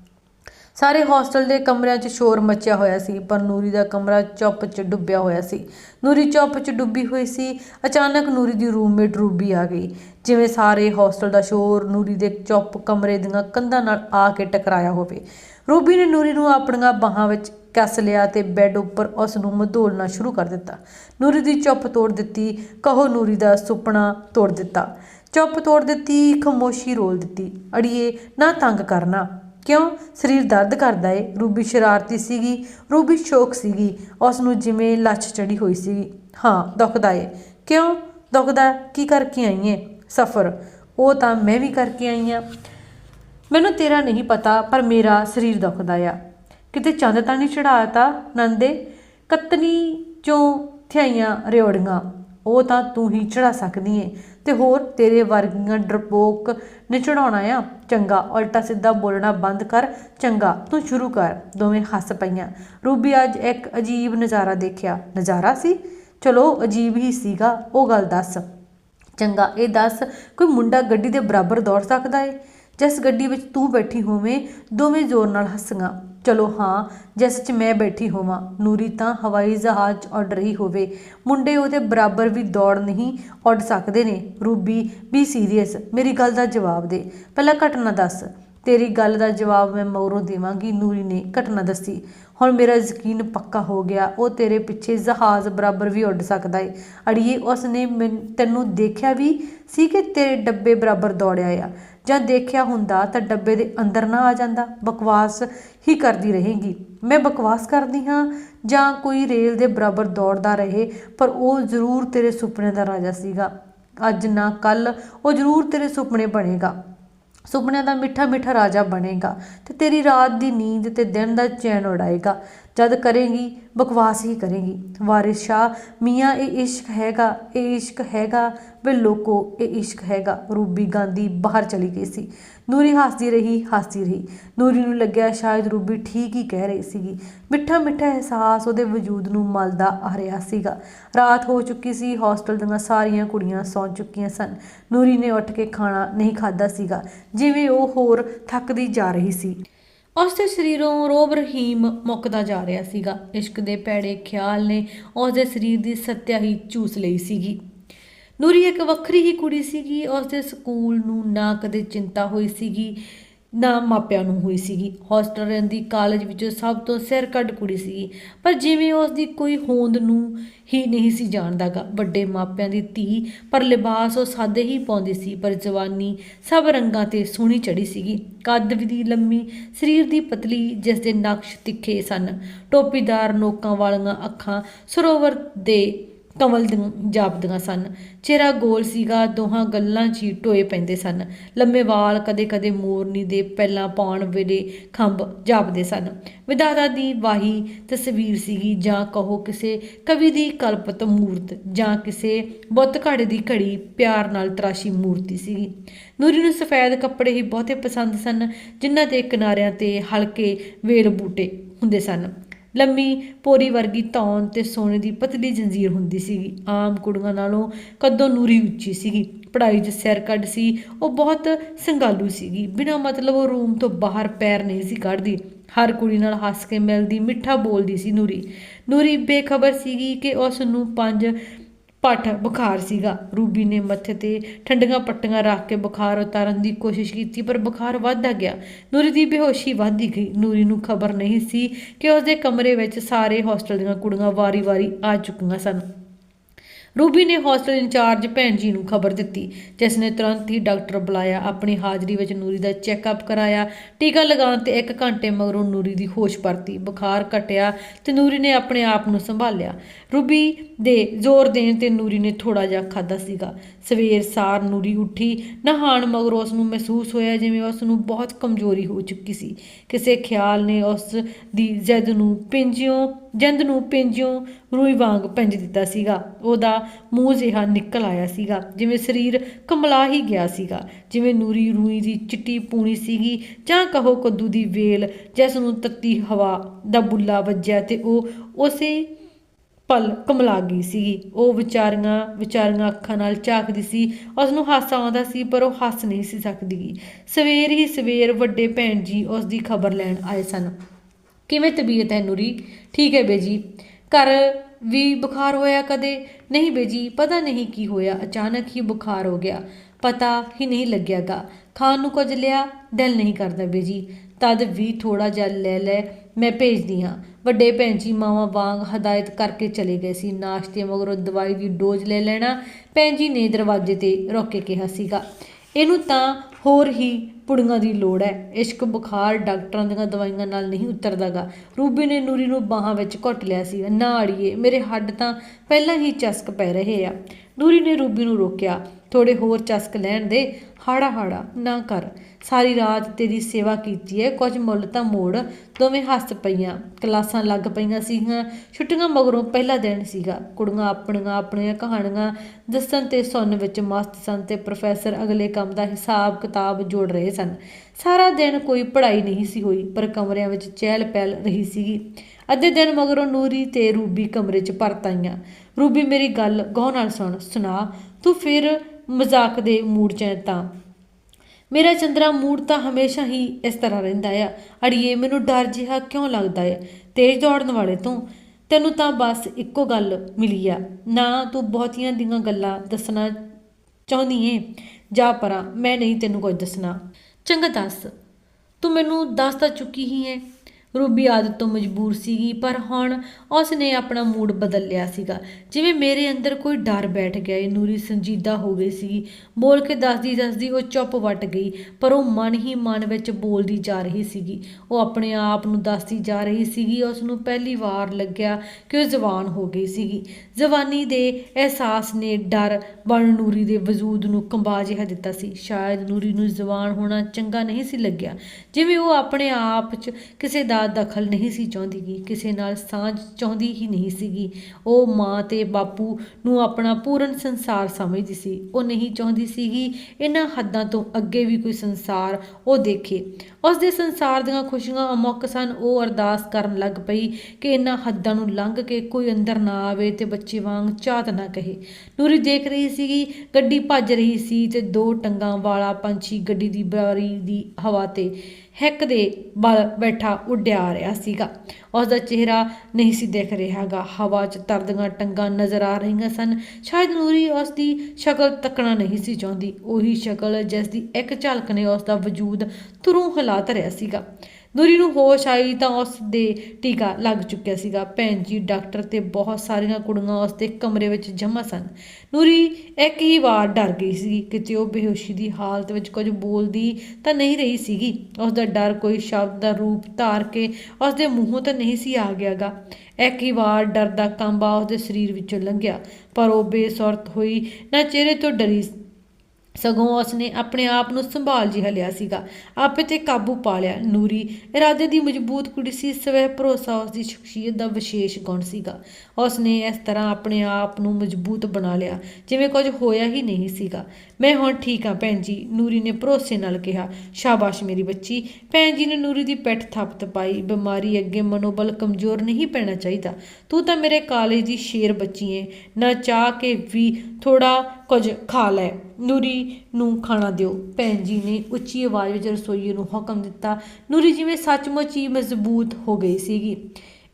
ਸਾਰੇ ਹੋਸਟਲ ਦੇ ਕਮਰਿਆਂ 'ਚ ਸ਼ੋਰ ਮਚਿਆ ਹੋਇਆ ਸੀ, ਪਰ ਨੂਰੀ ਦਾ ਕਮਰਾ ਚੁੱਪ 'ਚ ਡੁੱਬਿਆ ਹੋਇਆ ਸੀ। ਨੂਰੀ ਚੁੱਪ 'ਚ ਡੁੱਬੀ ਹੋਈ ਸੀ, ਅਚਾਨਕ ਨੂਰੀ ਦੀ ਰੂਮਮੇਟ ਰੂਬੀ ਆ ਗਈ। ਜਿਵੇਂ ਸਾਰੇ ਹੋਸਟਲ ਦਾ ਸ਼ੋਰ ਨੂਰੀ ਦੇ ਚੁੱਪ ਕਮਰੇ ਦੀਆਂ ਕੰਧਾਂ ਨਾਲ ਆ ਕੇ ਟਕਰਾਇਆ ਹੋਵੇ। ਰੂਬੀ ਨੇ ਨੂਰੀ ਨੂੰ ਆਪਣੀਆਂ ਬਾਹਾਂ ਵਿੱਚ ਕੱਸ ਲਿਆ ਤੇ ਬੈੱਡ ਉੱਪਰ ਉਸ ਨੂੰ ਮਧੋਲਣਾ ਸ਼ੁਰੂ ਕਰ ਦਿੱਤਾ। ਨੂਰੀ ਦੀ ਚੁੱਪ ਤੋੜ ਦਿੱਤੀ, ਕਹੋ ਨੂਰੀ ਦਾ ਸੁਪਨਾ ਤੋੜ ਦਿੱਤਾ। ਚੁੱਪ ਤੋੜ ਦਿੱਤੀ, ਖਾਮੋਸ਼ੀ ਰੋਲ ਦਿੱਤੀ। ਅੜੀਏ, ਨਾ ਤੰਗ ਕਰਨਾ। ਕਿਉਂ? ਸਰੀਰ ਦਰਦ ਕਰਦਾ ਏ। ਰੂਬੀ ਸ਼ਰਾਰਤੀ ਸੀਗੀ। ਰੂਬੀ ਸ਼ੋਕ ਸੀਗੀ। ਉਸ ਨੂੰ ਜਿਵੇਂ ਲੱਛ ਚੜੀ ਹੋਈ ਸੀਗੀ। ਹਾਂ, ਦੁਖਦਾ ਏ। ਕਿਉਂ? ਦੁਖਦਾ ਕੀ ਕਰਕੇ ਆਈ ਏ? ਸਫਰ। ਉਹ ਤਾਂ ਮੈਂ ਵੀ ਕਰਕੇ ਆਈ ਆ। ਮੈਨੂੰ ਤੇਰਾ ਨਹੀਂ ਪਤਾ, ਪਰ ਮੇਰਾ ਸਰੀਰ ਦੁਖਦਾ ਆ। ਕਿਤੇ ਚੰਦ ਤਾਂ ਨਹੀਂ ਚੜਾਤਾ ਨੰਦੇ ਕਤਨੀ ਚੋਂ ਥਿਆਈਆਂ ਰਿਓੜੀਆਂ। ਉਹ ਤਾਂ ਤੂੰ ਹੀ ਚੜਾ ਸਕਦੀ ਏ। ਤੇ ਹੋਰ ਤੇਰੇ ਵਰਗੀਆਂ ਡਰਪੋਕ ਨੇ ਚੜਾਉਣਾ ਆ। ਚੰਗਾ, ਉਲਟਾ ਸਿੱਧਾ ਬੋਲਣਾ ਬੰਦ ਕਰ। ਚੰਗਾ, ਤੂੰ ਸ਼ੁਰੂ ਕਰ। ਦੋਵੇਂ ਹੱਸ ਪਈਆਂ। ਰੂਬੀ ਅੱਜ ਇੱਕ ਅਜੀਬ ਨਜ਼ਾਰਾ ਦੇਖਿਆ। ਨਜ਼ਾਰਾ ਸੀ? ਚਲੋ, ਅਜੀਬ ਹੀ ਸੀਗਾ। ਉਹ ਗੱਲ ਦੱਸ। ਚੰਗਾ, ਇਹ ਦੱਸ, ਕੋਈ ਮੁੰਡਾ ਗੱਡੀ ਦੇ ਬਰਾਬਰ ਦੌੜ ਸਕਦਾ ਏ? ਜਿਸ ਗੱਡੀ ਵਿੱਚ ਤੂੰ ਬੈਠੀ ਹੋਵੇਂ, ਦੋਵੇਂ ਜ਼ੋਰ ਨਾਲ ਹੱਸੀਆਂ। ਚਲੋ ਹਾਂ, ਜਿਸ 'ਚ ਮੈਂ ਬੈਠੀ ਹੋਵਾਂ। ਨੂਰੀ, ਤਾਂ ਹਵਾਈ ਜਹਾਜ਼ 'ਚ ਉੱਡ ਰਹੀ ਹੋਵੇ। ਮੁੰਡੇ ਉਹਦੇ ਬਰਾਬਰ ਵੀ ਦੌੜ ਨਹੀਂ ਉੱਡ ਸਕਦੇ ਨੇ। ਰੂਬੀ ਵੀ ਸੀਰੀਅਸ ਮੇਰੀ ਗੱਲ ਦਾ ਜਵਾਬ ਦੇ। ਪਹਿਲਾਂ ਘਟਨਾ ਦੱਸ। ਤੇਰੀ ਗੱਲ ਦਾ ਜਵਾਬ ਮੈਂ ਮਗਰੋਂ ਦੇਵਾਂਗੀ, ਨੂਰੀ ਨੇ ਘਟਨਾ ਦੱਸੀ। ਹੁਣ ਮੇਰਾ ਯਕੀਨ ਪੱਕਾ ਹੋ ਗਿਆ, ਉਹ ਤੇਰੇ ਪਿੱਛੇ ਜਹਾਜ਼ ਬਰਾਬਰ ਵੀ ਉੱਡ ਸਕਦਾ ਏ। ਅੜੀਏ ਉਸ ਨੇ ਮੈਨ- ਤੈਨੂੰ ਦੇਖਿਆ ਵੀ ਸੀ ਕਿ ਤੇਰੇ ਡੱਬੇ ਬਰਾਬਰ ਦੌੜਿਆ ਆ? ਜਾਂ ਦੇਖਿਆ ਹੁੰਦਾ ਤਾਂ ਡੱਬੇ ਦੇ ਅੰਦਰ ਨਾ ਆ ਜਾਂਦਾ? ਬਕਵਾਸ ਹੀ ਕਰਦੀ ਰਹੇਗੀ। ਮੈਂ ਬਕਵਾਸ ਕਰਦੀ ਹਾਂ ਜਾਂ ਕੋਈ ਰੇਲ ਦੇ ਬਰਾਬਰ ਦੌੜਦਾ ਰਹੇ, ਪਰ ਉਹ ਜ਼ਰੂਰ ਤੇਰੇ ਸੁਪਨਿਆਂ ਦਾ ਰਾਜਾ ਸੀਗਾ। ਅੱਜ ਨਾ ਕੱਲ ਉਹ ਜ਼ਰੂਰ ਤੇਰੇ ਸੁਪਨੇ ਬਣੇਗਾ। ਸੁਪਨਿਆਂ ਦਾ ਮਿੱਠਾ ਮਿੱਠਾ ਰਾਜਾ ਬਣੇਗਾ ਤੇ ਤੇਰੀ ਰਾਤ ਦੀ ਨੀਂਦ ਤੇ ਦਿਨ ਦਾ ਚੈਨ ਉਡਾਏਗਾ। ਜਦ ਕਰੇਗੀ, ਬਕਵਾਸ ਹੀ ਕਰੇਗੀ। ਵਾਰਿਸ ਸ਼ਾਹ, ਮੀਆਂ, ਇਹ ਇਸ਼ਕ ਹੈਗਾ, ਇਹ ਇਸ਼ਕ ਹੈਗਾ। ਵੇ ਲੋਕੋ, ਇਹ ਇਸ਼ਕ ਹੈਗਾ। ਰੂਬੀ ਗਾਂਧੀ ਬਾਹਰ ਚਲੀ ਗਈ ਸੀ। ਨੂਰੀ ਹੱਸਦੀ ਰਹੀ ਹੱਸਦੀ ਰਹੀ। ਨੂਰੀ ਨੂੰ ਲੱਗਿਆ ਸ਼ਾਇਦ ਰੂਬੀ ਠੀਕ ਹੀ ਕਹਿ ਰਹੀ ਸੀਗੀ। ਮਿੱਠਾ ਮਿੱਠਾ ਅਹਿਸਾਸ ਉਹਦੇ ਵਜੂਦ ਨੂੰ ਮਲਦਾ ਆ ਰਿਹਾ ਸੀਗਾ। ਰਾਤ ਹੋ ਚੁੱਕੀ ਸੀ, ਹੌਸਟਲ ਦੀਆਂ ਸਾਰੀਆਂ ਕੁੜੀਆਂ ਸੌਂ ਚੁੱਕੀਆਂ ਸਨ। ਨੂਰੀ ਨੇ ਉੱਠ ਕੇ ਖਾਣਾ ਨਹੀਂ ਖਾਦਾ ਸੀਗਾ, ਜਿਵੇਂ ਉਹ ਹੋਰ ਥੱਕਦੀ ਜਾ ਰਹੀ ਸੀ। ਉਸ ਦੇ ਸਰੀਰੋਂ ਰੋਬ ਰਹੀਮ ਮੁੱਕਦਾ ਜਾ ਰਿਹਾ ਸੀਗਾ। ਇਸ਼ਕ ਦੇ ਪੈੜੇ ਖਿਆਲ ਨੇ ਉਸ ਦੇ ਸਰੀਰ ਦੀ ਸੱਤਿਆ ਹੀ ਚੂਸ ਲਈ ਸੀਗੀ। ਨੂਰੀ ਇੱਕ ਵੱਖਰੀ ਹੀ ਕੁੜੀ ਸੀਗੀ ਉਸ ਦੇ ਸਕੂਲ ਨੂੰ ਨਾ ਕਦੇ ਚਿੰਤਾ ਹੋਈ ਸੀਗੀ, ਨਾ ਮਾਪਿਆਂ ਨੂੰ ਹੋਈ ਸੀਗੀ। ਹੌਸਟਲ ਰਹਿੰਦੀ ਕਾਲਜ ਵਿੱਚ ਸਭ ਤੋਂ ਸਿਰ ਕੱਢ ਕੁੜੀ ਸੀਗੀ, ਪਰ ਜਿਵੇਂ ਉਸ ਦੀ ਕੋਈ ਹੋਂਦ ਨੂੰ ਹੀ ਨਹੀਂ ਸੀ ਜਾਣਦਾਗਾ। ਵੱਡੇ ਮਾਪਿਆਂ ਦੀ ਧੀ, ਪਰ ਲਿਬਾਸ ਉਹ ਸਾਦੇ ਹੀ ਪਾਉਂਦੀ ਸੀ, ਪਰ ਜਵਾਨੀ ਸਭ ਰੰਗਾਂ ਤੇ ਸੋਹਣੀ ਚੜੀ ਸੀਗੀ। ਕੱਦ ਦੀ ਲੰਮੀ, ਸਰੀਰ ਦੀ ਪਤਲੀ ਜਿਸ ਦੇ ਨਕਸ਼ ਤਿੱਖੇ ਸਨ। ਟੋਪੀਦਾਰ ਨੋਕਾਂ ਵਾਲੀਆਂ ਅੱਖਾਂ ਸਰੋਵਰ ਦੇ ਕਮਲ ਜਾਪਦੀਆਂ ਸਨ। ਚਿਹਰਾ ਗੋਲ ਸੀਗਾ, ਦੋਹਾਂ ਗੱਲਾਂ 'ਚ ਹੀ ਟੋਏ ਪੈਂਦੇ ਸਨ। ਲੰਮੇ ਵਾਲ ਕਦੇ-ਕਦੇ ਮੋਰਨੀ ਦੇ ਪਹਿਲਾਂ ਪਾਉਣ ਵੇਲੇ ਖੰਭ ਜਾਪਦੇ ਸਨ। ਵਿਦਾਤਾ ਦੀ ਵਾਹੀ ਤਸਵੀਰ ਸੀਗੀ, ਜਾਂ ਕਹੋ ਕਿਸੇ ਕਵੀ ਦੀ ਕਲਪਤ ਮੂਰਤ, ਜਾਂ ਕਿਸੇ ਬੁੱਤ ਘੜੇ ਦੀ ਘੜੀ ਪਿਆਰ ਨਾਲ ਤਰਾਸ਼ੀ ਮੂਰਤੀ ਸੀਗੀ। ਨੂਰੀ ਨੂੰ ਸਫੈਦ ਕੱਪੜੇ ਹੀ ਬਹੁਤੇ ਪਸੰਦ ਸਨ, ਜਿਨ੍ਹਾਂ ਦੇ ਕਿਨਾਰਿਆਂ ਤੇ ਹਲਕੇ ਵੇਲ ਬੂਟੇ ਹੁੰਦੇ ਸਨ। ਲੰਮੀ ਪੋਰੀ ਵਰਗੀ ਧੌਣ ਤੇ ਸੋਨੇ ਦੀ ਪਤਲੀ ਜੰਜੀਰ ਹੁੰਦੀ ਸੀਗੀ। ਆਮ ਕੁੜੀਆਂ ਨਾਲੋਂ ਕਦੋਂ ਨੂਰੀ ਉੱਚੀ ਸੀਗੀ। ਪੜ੍ਹਾਈ 'ਚ ਸਿਰ ਕੱਢ ਸੀ, ਉਹ ਬਹੁਤ ਸੰਗਾਲੂ ਸੀਗੀ। ਬਿਨਾਂ ਮਤਲਬ ਉਹ ਰੂਮ ਤੋਂ ਬਾਹਰ ਪੈਰ ਨਹੀਂ ਸੀ ਕੱਢਦੀ। ਹਰ ਕੁੜੀ ਨਾਲ ਹੱਸ ਕੇ ਮਿਲਦੀ, ਮਿੱਠਾ ਬੋਲਦੀ ਸੀ ਨੂਰੀ। ਨੂਰੀ ਬੇਖਬਰ ਸੀਗੀ ਕਿ ਉਸ ਨੂੰ ਪੰਜ ਪੱਠ ਬੁਖਾਰ ਸੀਗਾ। ਰੂਬੀ ਨੇ ਮੱਥੇ ਤੇ ਠੰਡੀਆਂ ਪੱਟੀਆਂ ਰੱਖ ਕੇ ਬੁਖਾਰ ਉਤਾਰਨ ਦੀ ਕੋਸ਼ਿਸ਼ ਕੀਤੀ, ਪਰ ਬੁਖਾਰ ਵੱਧਦਾ ਗਿਆ। ਨੂਰੀ ਦੀ ਬੇਹੋਸ਼ੀ ਵੱਧਦੀ ਗਈ। ਨੂਰੀ ਨੂੰ ਖਬਰ ਨਹੀਂ ਸੀ ਕਿ ਉਸ ਦੇ ਕਮਰੇ ਵਿੱਚ ਸਾਰੇ ਹੌਸਟਲ ਦੀਆਂ ਕੁੜੀਆਂ ਵਾਰੀ-ਵਾਰੀ ਆ ਚੁੱਕੀਆਂ ਸਨ। ਰੂਬੀ ਨੇ ਹੌਸਟਲ ਇੰਚਾਰਜ ਭੈਣ ਜੀ ਨੂੰ ਖਬਰ ਦਿੱਤੀ, ਜਿਸ ਨੇ ਤੁਰੰਤ ਹੀ ਡਾਕਟਰ ਬੁਲਾਇਆ, ਆਪਣੀ ਹਾਜ਼ਰੀ ਵਿੱਚ ਨੂਰੀ ਦਾ ਚੈੱਕਅਪ ਕਰਾਇਆ, ਟੀਕਾ ਲਗਾਉਣ ਤੇ 1 ਘੰਟੇ ਮਗਰੋਂ ਨੂਰੀ ਦੀ ਹੋਸ਼ ਪਰਤੀ, ਬੁਖਾਰ ਘਟਿਆ ਤੇ ਨੂਰੀ ਨੇ ਆਪਣੇ ਆਪ ਨੂੰ ਸੰਭਾਲਿਆ। ਰੂਬੀ ਦੇ ਜ਼ੋਰ ਦੇਣ ਤੇ ਨੂਰੀ ਨੇ ਥੋੜਾ ਜਿਹਾ ਖਾਦਾ ਸੀਗਾ। ਸਵੇਰ ਸਾਰ ਨੂਰੀ ਉੱਠੀ ਨਹਾਣ ਮਗਰੋਂ ਉਸ ਨੂੰ ਮਹਿਸੂਸ ਹੋਇਆ ਜਿਵੇਂ ਉਸ ਨੂੰ ਬਹੁਤ ਕਮਜ਼ੋਰੀ ਹੋ ਚੁੱਕੀ ਸੀ। ਕਿਸੇ ਖਿਆਲ ਨੇ ਉਸ ਦੀ ਜਦ ਨੂੰ ਪਿੰਜਿਓਂ, ਜਿੰਦ ਨੂੰ ਪਿੰਜਿਓਂ ਰੂਈ ਵਾਂਗ ਪਿੰਜ ਦਿੱਤਾ ਸੀਗਾ। ਉਹਦਾ ਮੂੰਹ ਜਿਹਾ ਨਿਕਲ ਆਇਆ ਸੀਗਾ, ਜਿਵੇਂ ਸਰੀਰ ਕਮਲਾ ਹੀ ਗਿਆ ਸੀਗਾ। ਜਿਵੇਂ ਨੂਰੀ ਰੂਈ ਦੀ ਚਿੱਟੀ ਪੂਣੀ ਸੀਗੀ, ਜਾਂ ਕਹੋ ਕੱਦੂ ਦੀ ਵੇਲ, ਜਿਸ ਨੂੰ ਤੱਤੀ ਹਵਾ ਦਾ ਬੁੱਲਾ ਵੱਜਿਆ ਤੇ ਉਹ ਉਸੇ ਪਲ ਕਮਲਾ ਗਈ ਸੀਗੀ। ਉਹ ਵਿਚਾਰੀਆਂ ਵਿਚਾਰੀਆਂ ਅੱਖਾਂ ਨਾਲ ਝਾਕਦੀ ਸੀ। ਉਸ ਨੂੰ ਹਾਸਾ ਆਉਂਦਾ ਸੀ, ਪਰ ਉਹ ਹੱਸ ਨਹੀਂ ਸੀ ਸਕਦੀ। ਸਵੇਰ ਹੀ ਸਵੇਰ ਵੱਡੇ ਭੈਣ ਜੀ ਉਸ ਦੀ ਖਬਰ ਲੈਣ ਆਏ ਸਨ। ਕਿਵੇਂ ਤਬੀਅਤ ਹੈ ਨੂਰੀ? ਠੀਕ ਹੈ ਬੇਜੀ। ਘਰ ਵੀ ਬੁਖਾਰ ਹੋਇਆ ਕਦੇ? ਨਹੀਂ ਬੇਜੀ, ਪਤਾ ਨਹੀਂ ਕੀ ਹੋਇਆ। ਅਚਾਨਕ ਹੀ ਬੁਖਾਰ ਹੋ ਗਿਆ। ਪਤਾ ਹੀ ਨਹੀਂ ਲੱਗਿਆਗਾ। ਖਾਣ ਨੂੰ ਕੁਝ ਲਿਆ? ਦਿਲ ਨਹੀਂ ਕਰਦਾ ਬੇਜੀ। ਤਦ ਵੀ ਥੋੜਾ ਜਿਹਾ ਲੈ ਲੈ, ਮੈਂ ਭੇਜਦੀ ਹਾਂ। ਵੱਡੇ ਭੈਣ ਜੀ ਮਾਵਾਂ ਵਾਂਗ ਹਦਾਇਤ ਕਰਕੇ ਚਲੇ ਗਏ ਸੀ। ਨਾਸ਼ਤੇ ਮਗਰੋਂ ਦਵਾਈ ਦੀ ਡੋਜ਼ ਲੈ ਲੈਣਾ ਭੈਣ ਜੀ ਨੇ ਦਰਵਾਜ਼ੇ ਤੇ ਰੋਕ ਕੇ ਕਿਹਾ ਸੀਗਾ। ਇਹਨੂੰ ਤਾਂ ਹੋਰ ਹੀ ਪੁੜੀਆਂ ਦੀ ਲੋੜ ਹੈ। ਇਸ਼ਕ ਬੁਖਾਰ ਡਾਕਟਰਾਂ ਦੀਆਂ ਦਵਾਈਆਂ ਨਾਲ ਨਹੀਂ ਉਤਰਦਾਗਾ। ਰੂਬੀ ਨੇ ਨੂਰੀ ਨੂੰ ਬਾਹਾਂ ਵਿੱਚ ਘੁੱਟ ਲਿਆ ਸੀ। ਨਾ ਅੜੀਏ, ਮੇਰੇ ਹੱਡ ਤਾਂ ਪਹਿਲਾਂ ਹੀ ਚਸਕ ਪੈ ਰਹੇ ਆ। ਨੂਰੀ ਨੇ ਰੂਬੀ ਨੂੰ ਰੋਕਿਆ। ਥੋੜੇ ਹੋਰ ਚਸਕ ਲੈਣ ਦੇ। ਹਾੜਾ ਹਾੜਾ ਨਾ ਕਰ। ਸਾਰੀ ਰਾਤ ਤੇਰੀ ਸੇਵਾ ਕੀਤੀ ਹੈ, ਕੁਝ ਮੁੱਲ ਤਾਂ ਮੋੜ, ਦੋਵੇਂ ਹੱਸ ਪਈਆਂ, ਕਲਾਸਾਂ ਲੱਗ ਪਈਆਂ ਸੀਗੀਆਂ, ਛੁੱਟੀਆਂ ਮਗਰੋਂ ਪਹਿਲਾ ਦਿਨ ਸੀਗਾ, ਕੁੜੀਆਂ ਆਪਣੀਆਂ ਆਪਣੀਆਂ ਕਹਾਣੀਆਂ ਦੱਸਣ ਤੇ ਸੁਣਨ ਵਿੱਚ ਮਸਤ ਸਨ ਤੇ ਪ੍ਰੋਫੈਸਰ ਅਗਲੇ ਕੰਮ ਦਾ ਹਿਸਾਬ ਕਿਤਾਬ ਜੋੜ ਰਹੇ ਸਨ। ਸਾਰਾ ਦਿਨ ਕੋਈ ਪੜ੍ਹਾਈ ਨਹੀਂ ਸੀ ਹੋਈ, ਪਰ ਕਮਰਿਆਂ ਵਿੱਚ ਚਹਿਲ ਪਹਿਲ ਰਹੀ ਸੀਗੀ। ਅੱਧੇ ਦਿਨ ਮਗਰੋਂ ਨੂਰੀ ਤੇ ਰੂਬੀ ਕਮਰੇ 'ਚ ਪਰਤ ਆਈਆਂ। ਰੂਬੀ ਮੇਰੀ ਗੱਲ ਗੌਰ ਨਾਲ ਸੁਣ, ਸੁਣਾ, ਤੂੰ ਫਿਰ ਮਜ਼ਾਕ ਦੇ ਮੂਡ 'ਚ ਤਾਂ? ਮੇਰਾ ਚੰਦਰਾ ਮੂਡ ਤਾਂ ਹਮੇਸ਼ਾ ਹੀ ਇਸ ਤਰ੍ਹਾਂ ਰਹਿੰਦਾ ਆ। ਅੜੀਏ, ਮੈਨੂੰ ਡਰ ਜਿਹਾ ਕਿਉਂ ਲੱਗਦਾ ਹੈ ਤੇਜ਼ ਦੌੜਨ ਵਾਲੇ ਤੋਂ ਤੈਨੂੰ ਤਾਂ ਬਸ ਇੱਕੋ ਗੱਲ ਮਿਲੀ ਆ। ਨਾ ਤੂੰ ਬਹੁਤੀਆਂ ਦੀਆਂ ਗੱਲਾਂ ਦੱਸਣਾ ਚਾਹੁੰਦੀ ਏ। ਜਾ ਪਰਾਂ, ਮੈਂ ਨਹੀਂ ਤੈਨੂੰ ਕੁਝ ਦੱਸਣਾ। ਚੰਗਾ ਦੱਸ, ਤੂੰ ਮੈਨੂੰ ਦੱਸ ਤਾਂ ਚੁੱਕੀ ਹੀ ਹੈ ਰੂਬੀ ਆਦਤ ਤੋਂ ਮਜਬੂਰ ਸੀਗੀ, ਪਰ ਹੁਣ ਉਸ ਨੇ ਆਪਣਾ ਮੂਡ ਬਦਲ ਲਿਆ ਸੀਗਾ। ਜਿਵੇਂ ਮੇਰੇ ਅੰਦਰ ਕੋਈ ਡਰ ਬੈਠ ਗਿਆ ਏ ਨੂਰੀ ਸੰਜੀਦਾ ਹੋ ਗਈ ਸੀਗੀ। ਬੋਲ ਕੇ ਦੱਸਦੀ ਦੱਸਦੀ ਉਹ ਚੁੱਪ ਵੱਟ ਗਈ, ਪਰ ਉਹ ਮਨ ਹੀ ਮਨ ਵਿੱਚ ਬੋਲਦੀ ਜਾ ਰਹੀ ਸੀਗੀ। ਉਹ ਆਪਣੇ ਆਪ ਨੂੰ ਦੱਸਦੀ ਜਾ ਰਹੀ ਸੀਗੀ ਉਸ ਨੂੰ ਪਹਿਲੀ ਵਾਰ ਲੱਗਿਆ ਕਿ ਉਹ ਜ਼ਬਾਨ ਹੋ ਗਈ ਸੀਗੀ। ਜ਼ਬਾਨੀ ਦੇ ਅਹਿਸਾਸ ਨੇ ਡਰ ਬਣ ਨੂਰੀ ਦੇ ਵਜੂਦ ਨੂੰ ਕੰਬਾ ਜਿਹਾ ਦਿੱਤਾ ਸੀ। ਸ਼ਾਇਦ ਨੂਰੀ ਨੂੰ ਜ਼ਬਾਨ ਹੋਣਾ ਚੰਗਾ ਨਹੀਂ ਸੀ ਲੱਗਿਆ। ਜਿਵੇਂ ਉਹ ਆਪਣੇ ਆਪ 'ਚ ਕਿਸੇ ਦਾ ਦਖਲ ਨਹੀਂ ਸੀ ਚਾਹੁੰਦੀ ਕਿਸੇ ਨਾਲ ਸਾਂਝ ਚਾਹੁੰਦੀ ਹੀ ਨਹੀਂ ਸੀਗੀ। ਉਹ ਮਾਂ ਤੇ ਬਾਪੂ ਨੂੰ ਆਪਣਾ ਪੂਰਨ ਸੰਸਾਰ ਸਮਝਦੀ ਸੀ। ਉਹ ਨਹੀਂ ਚਾਹੁੰਦੀ ਸੀਗੀ ਇਹਨਾਂ ਹੱਦਾਂ ਤੋਂ ਅੱਗੇ ਵੀ ਕੋਈ ਸੰਸਾਰ ਉਹ ਦੇਖੇ। ਉਸ ਦੇ ਸੰਸਾਰ ਦੀਆਂ ਖੁਸ਼ੀਆਂ ਅਮੁੱਕ ਸਨ। ਉਹ ਅਰਦਾਸ ਕਰਨ ਲੱਗ ਪਈ ਕਿ ਇਹਨਾਂ ਹੱਦਾਂ ਨੂੰ ਲੰਘ ਕੇ ਕੋਈ ਅੰਦਰ ਨਾ ਆਵੇ ਤੇ ਬੱਚੇ ਵਾਂਗ ਝਾਤ ਨਾ ਕਹੇ। ਨੂਰੀ ਦੇਖ ਰਹੀ ਸੀਗੀ, ਗੱਡੀ ਭੱਜ ਰਹੀ ਸੀ ਤੇ ਦੋ ਟੰਗਾਂ ਵਾਲਾ ਪੰਛੀ ਗੱਡੀ ਦੀ ਬਾਰੀ ਦੀ ਹਵਾ ਤੇ ਹੈਕ ਦੇ ਬਲ ਬੈਠਾ ਉੱਡਿਆ ਰਿਹਾ ਸੀਗਾ। ਉਸ ਦਾ ਚਿਹਰਾ ਨਹੀਂ ਸੀ ਦਿਖ ਰਿਹਾਗਾ ਹਵਾ 'ਚ ਤਰਦੀਆਂ ਟੰਗਾਂ ਨਜ਼ਰ ਆ ਰਹੀਆਂ ਸਨ। ਸ਼ਾਇਦ ਨੂਰੀ ਉਸ ਦੀ ਸ਼ਕਲ ਤੱਕਣਾ ਨਹੀਂ ਸੀ ਚਾਹੁੰਦੀ। ਉਹੀ ਸ਼ਕਲ ਜਿਸ ਦੀ ਇੱਕ ਝਲਕ ਨੇ ਉਸ ਦਾ ਵਜੂਦ ਤੁਰੂ ਹਿਲਾ ਧਰਿਆ ਸੀਗਾ। ਨੂਰੀ ਨੂੰ ਹੋਸ਼ ਆਈ ਤਾਂ ਉਸ ਦੇ ਟੀਕਾ ਲੱਗ ਚੁੱਕਿਆ ਸੀਗਾ। ਭੈਣ ਜੀ, ਡਾਕਟਰ ਤੇ ਬਹੁਤ ਸਾਰੀਆਂ ਕੁੜੀਆਂ ਉਸ ਦੇ ਕਮਰੇ ਵਿੱਚ ਜਮ੍ਹਾਂ ਸਨ। ਨੂਰੀ ਇੱਕ ਹੀ ਵਾਰ ਡਰ ਗਈ ਸੀ ਕਿਤੇ ਉਹ ਬੇਹੋਸ਼ੀ ਦੀ ਹਾਲਤ ਵਿੱਚ ਕੁਝ ਬੋਲਦੀ ਤਾਂ ਨਹੀਂ ਰਹੀ ਸੀਗੀ। ਉਸ ਦਾ ਡਰ ਕੋਈ ਸ਼ਬਦ ਦਾ ਰੂਪ ਧਾਰ ਕੇ ਉਸ ਦੇ ਮੂੰਹੋਂ ਤਾਂ ਨਹੀਂ ਸੀ ਆ ਗਿਆਗਾ। ਇੱਕ ਹੀ ਵਾਰ ਡਰ ਦਾ ਕੰਬਾ ਉਸ ਦੇ ਸਰੀਰ ਵਿੱਚੋਂ ਲੰਘਿਆ, ਪਰ ਉਹ ਬੇਸੁਰਤ ਹੋਈ, ਨਾ ਚਿਹਰੇ ਤੋਂ ਡਰੀ ਸਗੋਂ ਉਸਨੇ ਆਪਣੇ ਆਪ ਨੂੰ ਸੰਭਾਲ ਜਿਹਾ ਲਿਆ ਸੀਗਾ। ਆਪੇ ਤੇ ਕਾਬੂ ਪਾ ਲਿਆ। ਨੂਰੀ, ਇਰਾਦੇ ਦੀ ਮਜ਼ਬੂਤ ਕੁੜੀ ਸੀ ਸਵੈ ਭਰੋਸਾ ਉਸ ਦੀ ਸ਼ਖਸੀਅਤ ਦਾ ਵਿਸ਼ੇਸ਼ ਗੁਣ ਸੀਗਾ। ਉਸਨੇ ਇਸ ਤਰ੍ਹਾਂ ਆਪਣੇ ਆਪ ਨੂੰ ਮਜ਼ਬੂਤ ਬਣਾ ਲਿਆ, ਜਿਵੇਂ ਕੁਝ ਹੋਇਆ ਹੀ ਨਹੀਂ ਸੀਗਾ। ਮੈਂ ਹੁਣ ਠੀਕ ਹਾਂ ਭੈਣ ਜੀ, ਨੂਰੀ ਨੇ ਭਰੋਸੇ ਨਾਲ ਕਿਹਾ। ਸ਼ਾਬਾਸ਼ ਮੇਰੀ ਬੱਚੀ। ਭੈਣ ਜੀ ਨੇ ਨੂਰੀ ਦੀ ਪਿੱਠ ਥਪਥ ਪਾਈ। ਬਿਮਾਰੀ ਅੱਗੇ ਮਨੋਬਲ ਕਮਜ਼ੋਰ ਨਹੀਂ ਪੈਣਾ ਚਾਹੀਦਾ। ਤੂੰ ਤਾਂ ਮੇਰੇ ਕਾਲਜ ਦੀ ਸ਼ੇਰ ਬੱਚੀ ਏ। ਨਾ ਚਾਹ ਕੇ ਵੀ ਥੋੜਾ ਕੁਝ ਖਾ ਲੈ। ਨੂਰੀ ਨੂੰ ਖਾਣਾ ਦਿਓ। ਭੈਣ ਜੀ ਨੇ ਉੱਚੀ ਆਵਾਜ਼ ਵਿੱਚ ਰਸੋਈਏ ਨੂੰ ਹੁਕਮ ਦਿੱਤਾ, ਨੂਰੀ ਜਿਵੇਂ ਸੱਚਮੁੱਚ ਹੀ ਮਜ਼ਬੂਤ ਹੋ ਗਈ ਸੀਗੀ।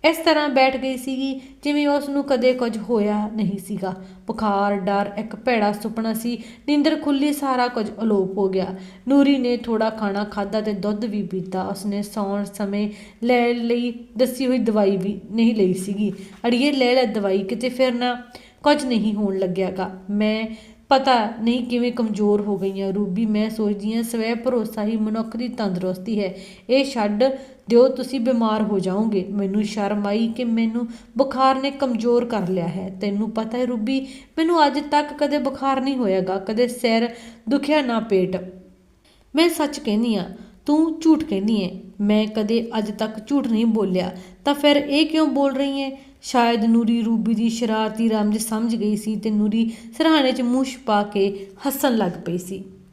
ਇਸ ਤਰ੍ਹਾਂ ਬੈਠ ਗਈ ਸੀਗੀ ਜਿਵੇਂ ਉਸ ਨੂੰ ਕਦੇ ਕੁਝ ਹੋਇਆ ਨਹੀਂ ਸੀਗਾ। ਬੁਖਾਰ, ਡਰ, ਇੱਕ ਭੈੜਾ ਸੁਪਨਾ ਸੀ। ਨਿੰਦਰ ਖੁੱਲੀ ਸਾਰਾ ਕੁਝ ਅਲੋਪ ਹੋ ਗਿਆ। ਨੂਰੀ ਨੇ ਥੋੜਾ ਖਾਣਾ ਖਾਦਾ ਤੇ ਦੁੱਧ ਵੀ ਪੀਤਾ। ਉਸਨੇ ਸੌਣ ਸਮੇਂ ਲੈ ਲਈ ਦੱਸੀ ਹੋਈ ਦਵਾਈ ਵੀ ਨਹੀਂ ਲਈ ਸੀਗੀ। ਅੜੀਏ, ਲੈ ਲੈ ਦਵਾਈ, ਕਿਤੇ ਫਿਰ ਨਾ ਕੁਝ ਨਹੀਂ ਹੋਣ ਲੱਗਿਆਗਾ। ਮੈਂ ਪਤਾ ਨਹੀਂ ਕਿਵੇਂ ਕਮਜ਼ੋਰ ਹੋ ਗਈਆਂ। ਰੂਬੀ, ਮੈਂ ਸੋਚਦੀ ਹਾਂ ਸਵੈ ਭਰੋਸਾ ਹੀ ਮਨੁੱਖ ਦੀ ਤੰਦਰੁਸਤੀ ਹੈ। ਇਹ ਛੱਡ ਦਿਓ, ਤੁਸੀਂ ਬਿਮਾਰ ਹੋ ਜਾਓਗੇ। ਮੈਨੂੰ ਸ਼ਰਮ ਆਈ ਕਿ ਮੈਨੂੰ ਬੁਖਾਰ ਨੇ ਕਮਜ਼ੋਰ ਕਰ ਲਿਆ ਹੈ। ਤੈਨੂੰ ਪਤਾ ਹੈ ਰੂਬੀ, ਮੈਨੂੰ ਅੱਜ ਤੱਕ ਕਦੇ ਬੁਖਾਰ ਨਹੀਂ ਹੋਇਆਗਾ, ਕਦੇ ਸਿਰ ਦੁਖਿਆ ਨਾ ਪੇਟ। ਮੈਂ ਸੱਚ ਕਹਿੰਦੀ ਆ ਤੂੰ ਝੂਠ ਕਹਿੰਦੀ ਹੈ। ਮੈਂ ਕਦੇ ਅੱਜ ਤੱਕ ਝੂਠ ਨਹੀਂ ਬੋਲਿਆ। ਤਾਂ ਫਿਰ ਇਹ ਕਿਉਂ ਬੋਲ ਰਹੀ ਹੈ? ਸ਼ਾਇਦ ਨੂਰੀ ਰੂਬੀ ਦੀ ਸ਼ਰਾਰਤੀ ਰਮਜ ਸਮਝ ਗਈ ਸੀ ਤੇ ਨੂਰੀ ਸਿਰਹਾਣੇ 'ਚ ਮੂੰਹ ਛੁਪਾ ਕੇ ਹੱਸਣ ਲੱਗ ਪਈ ਸੀ।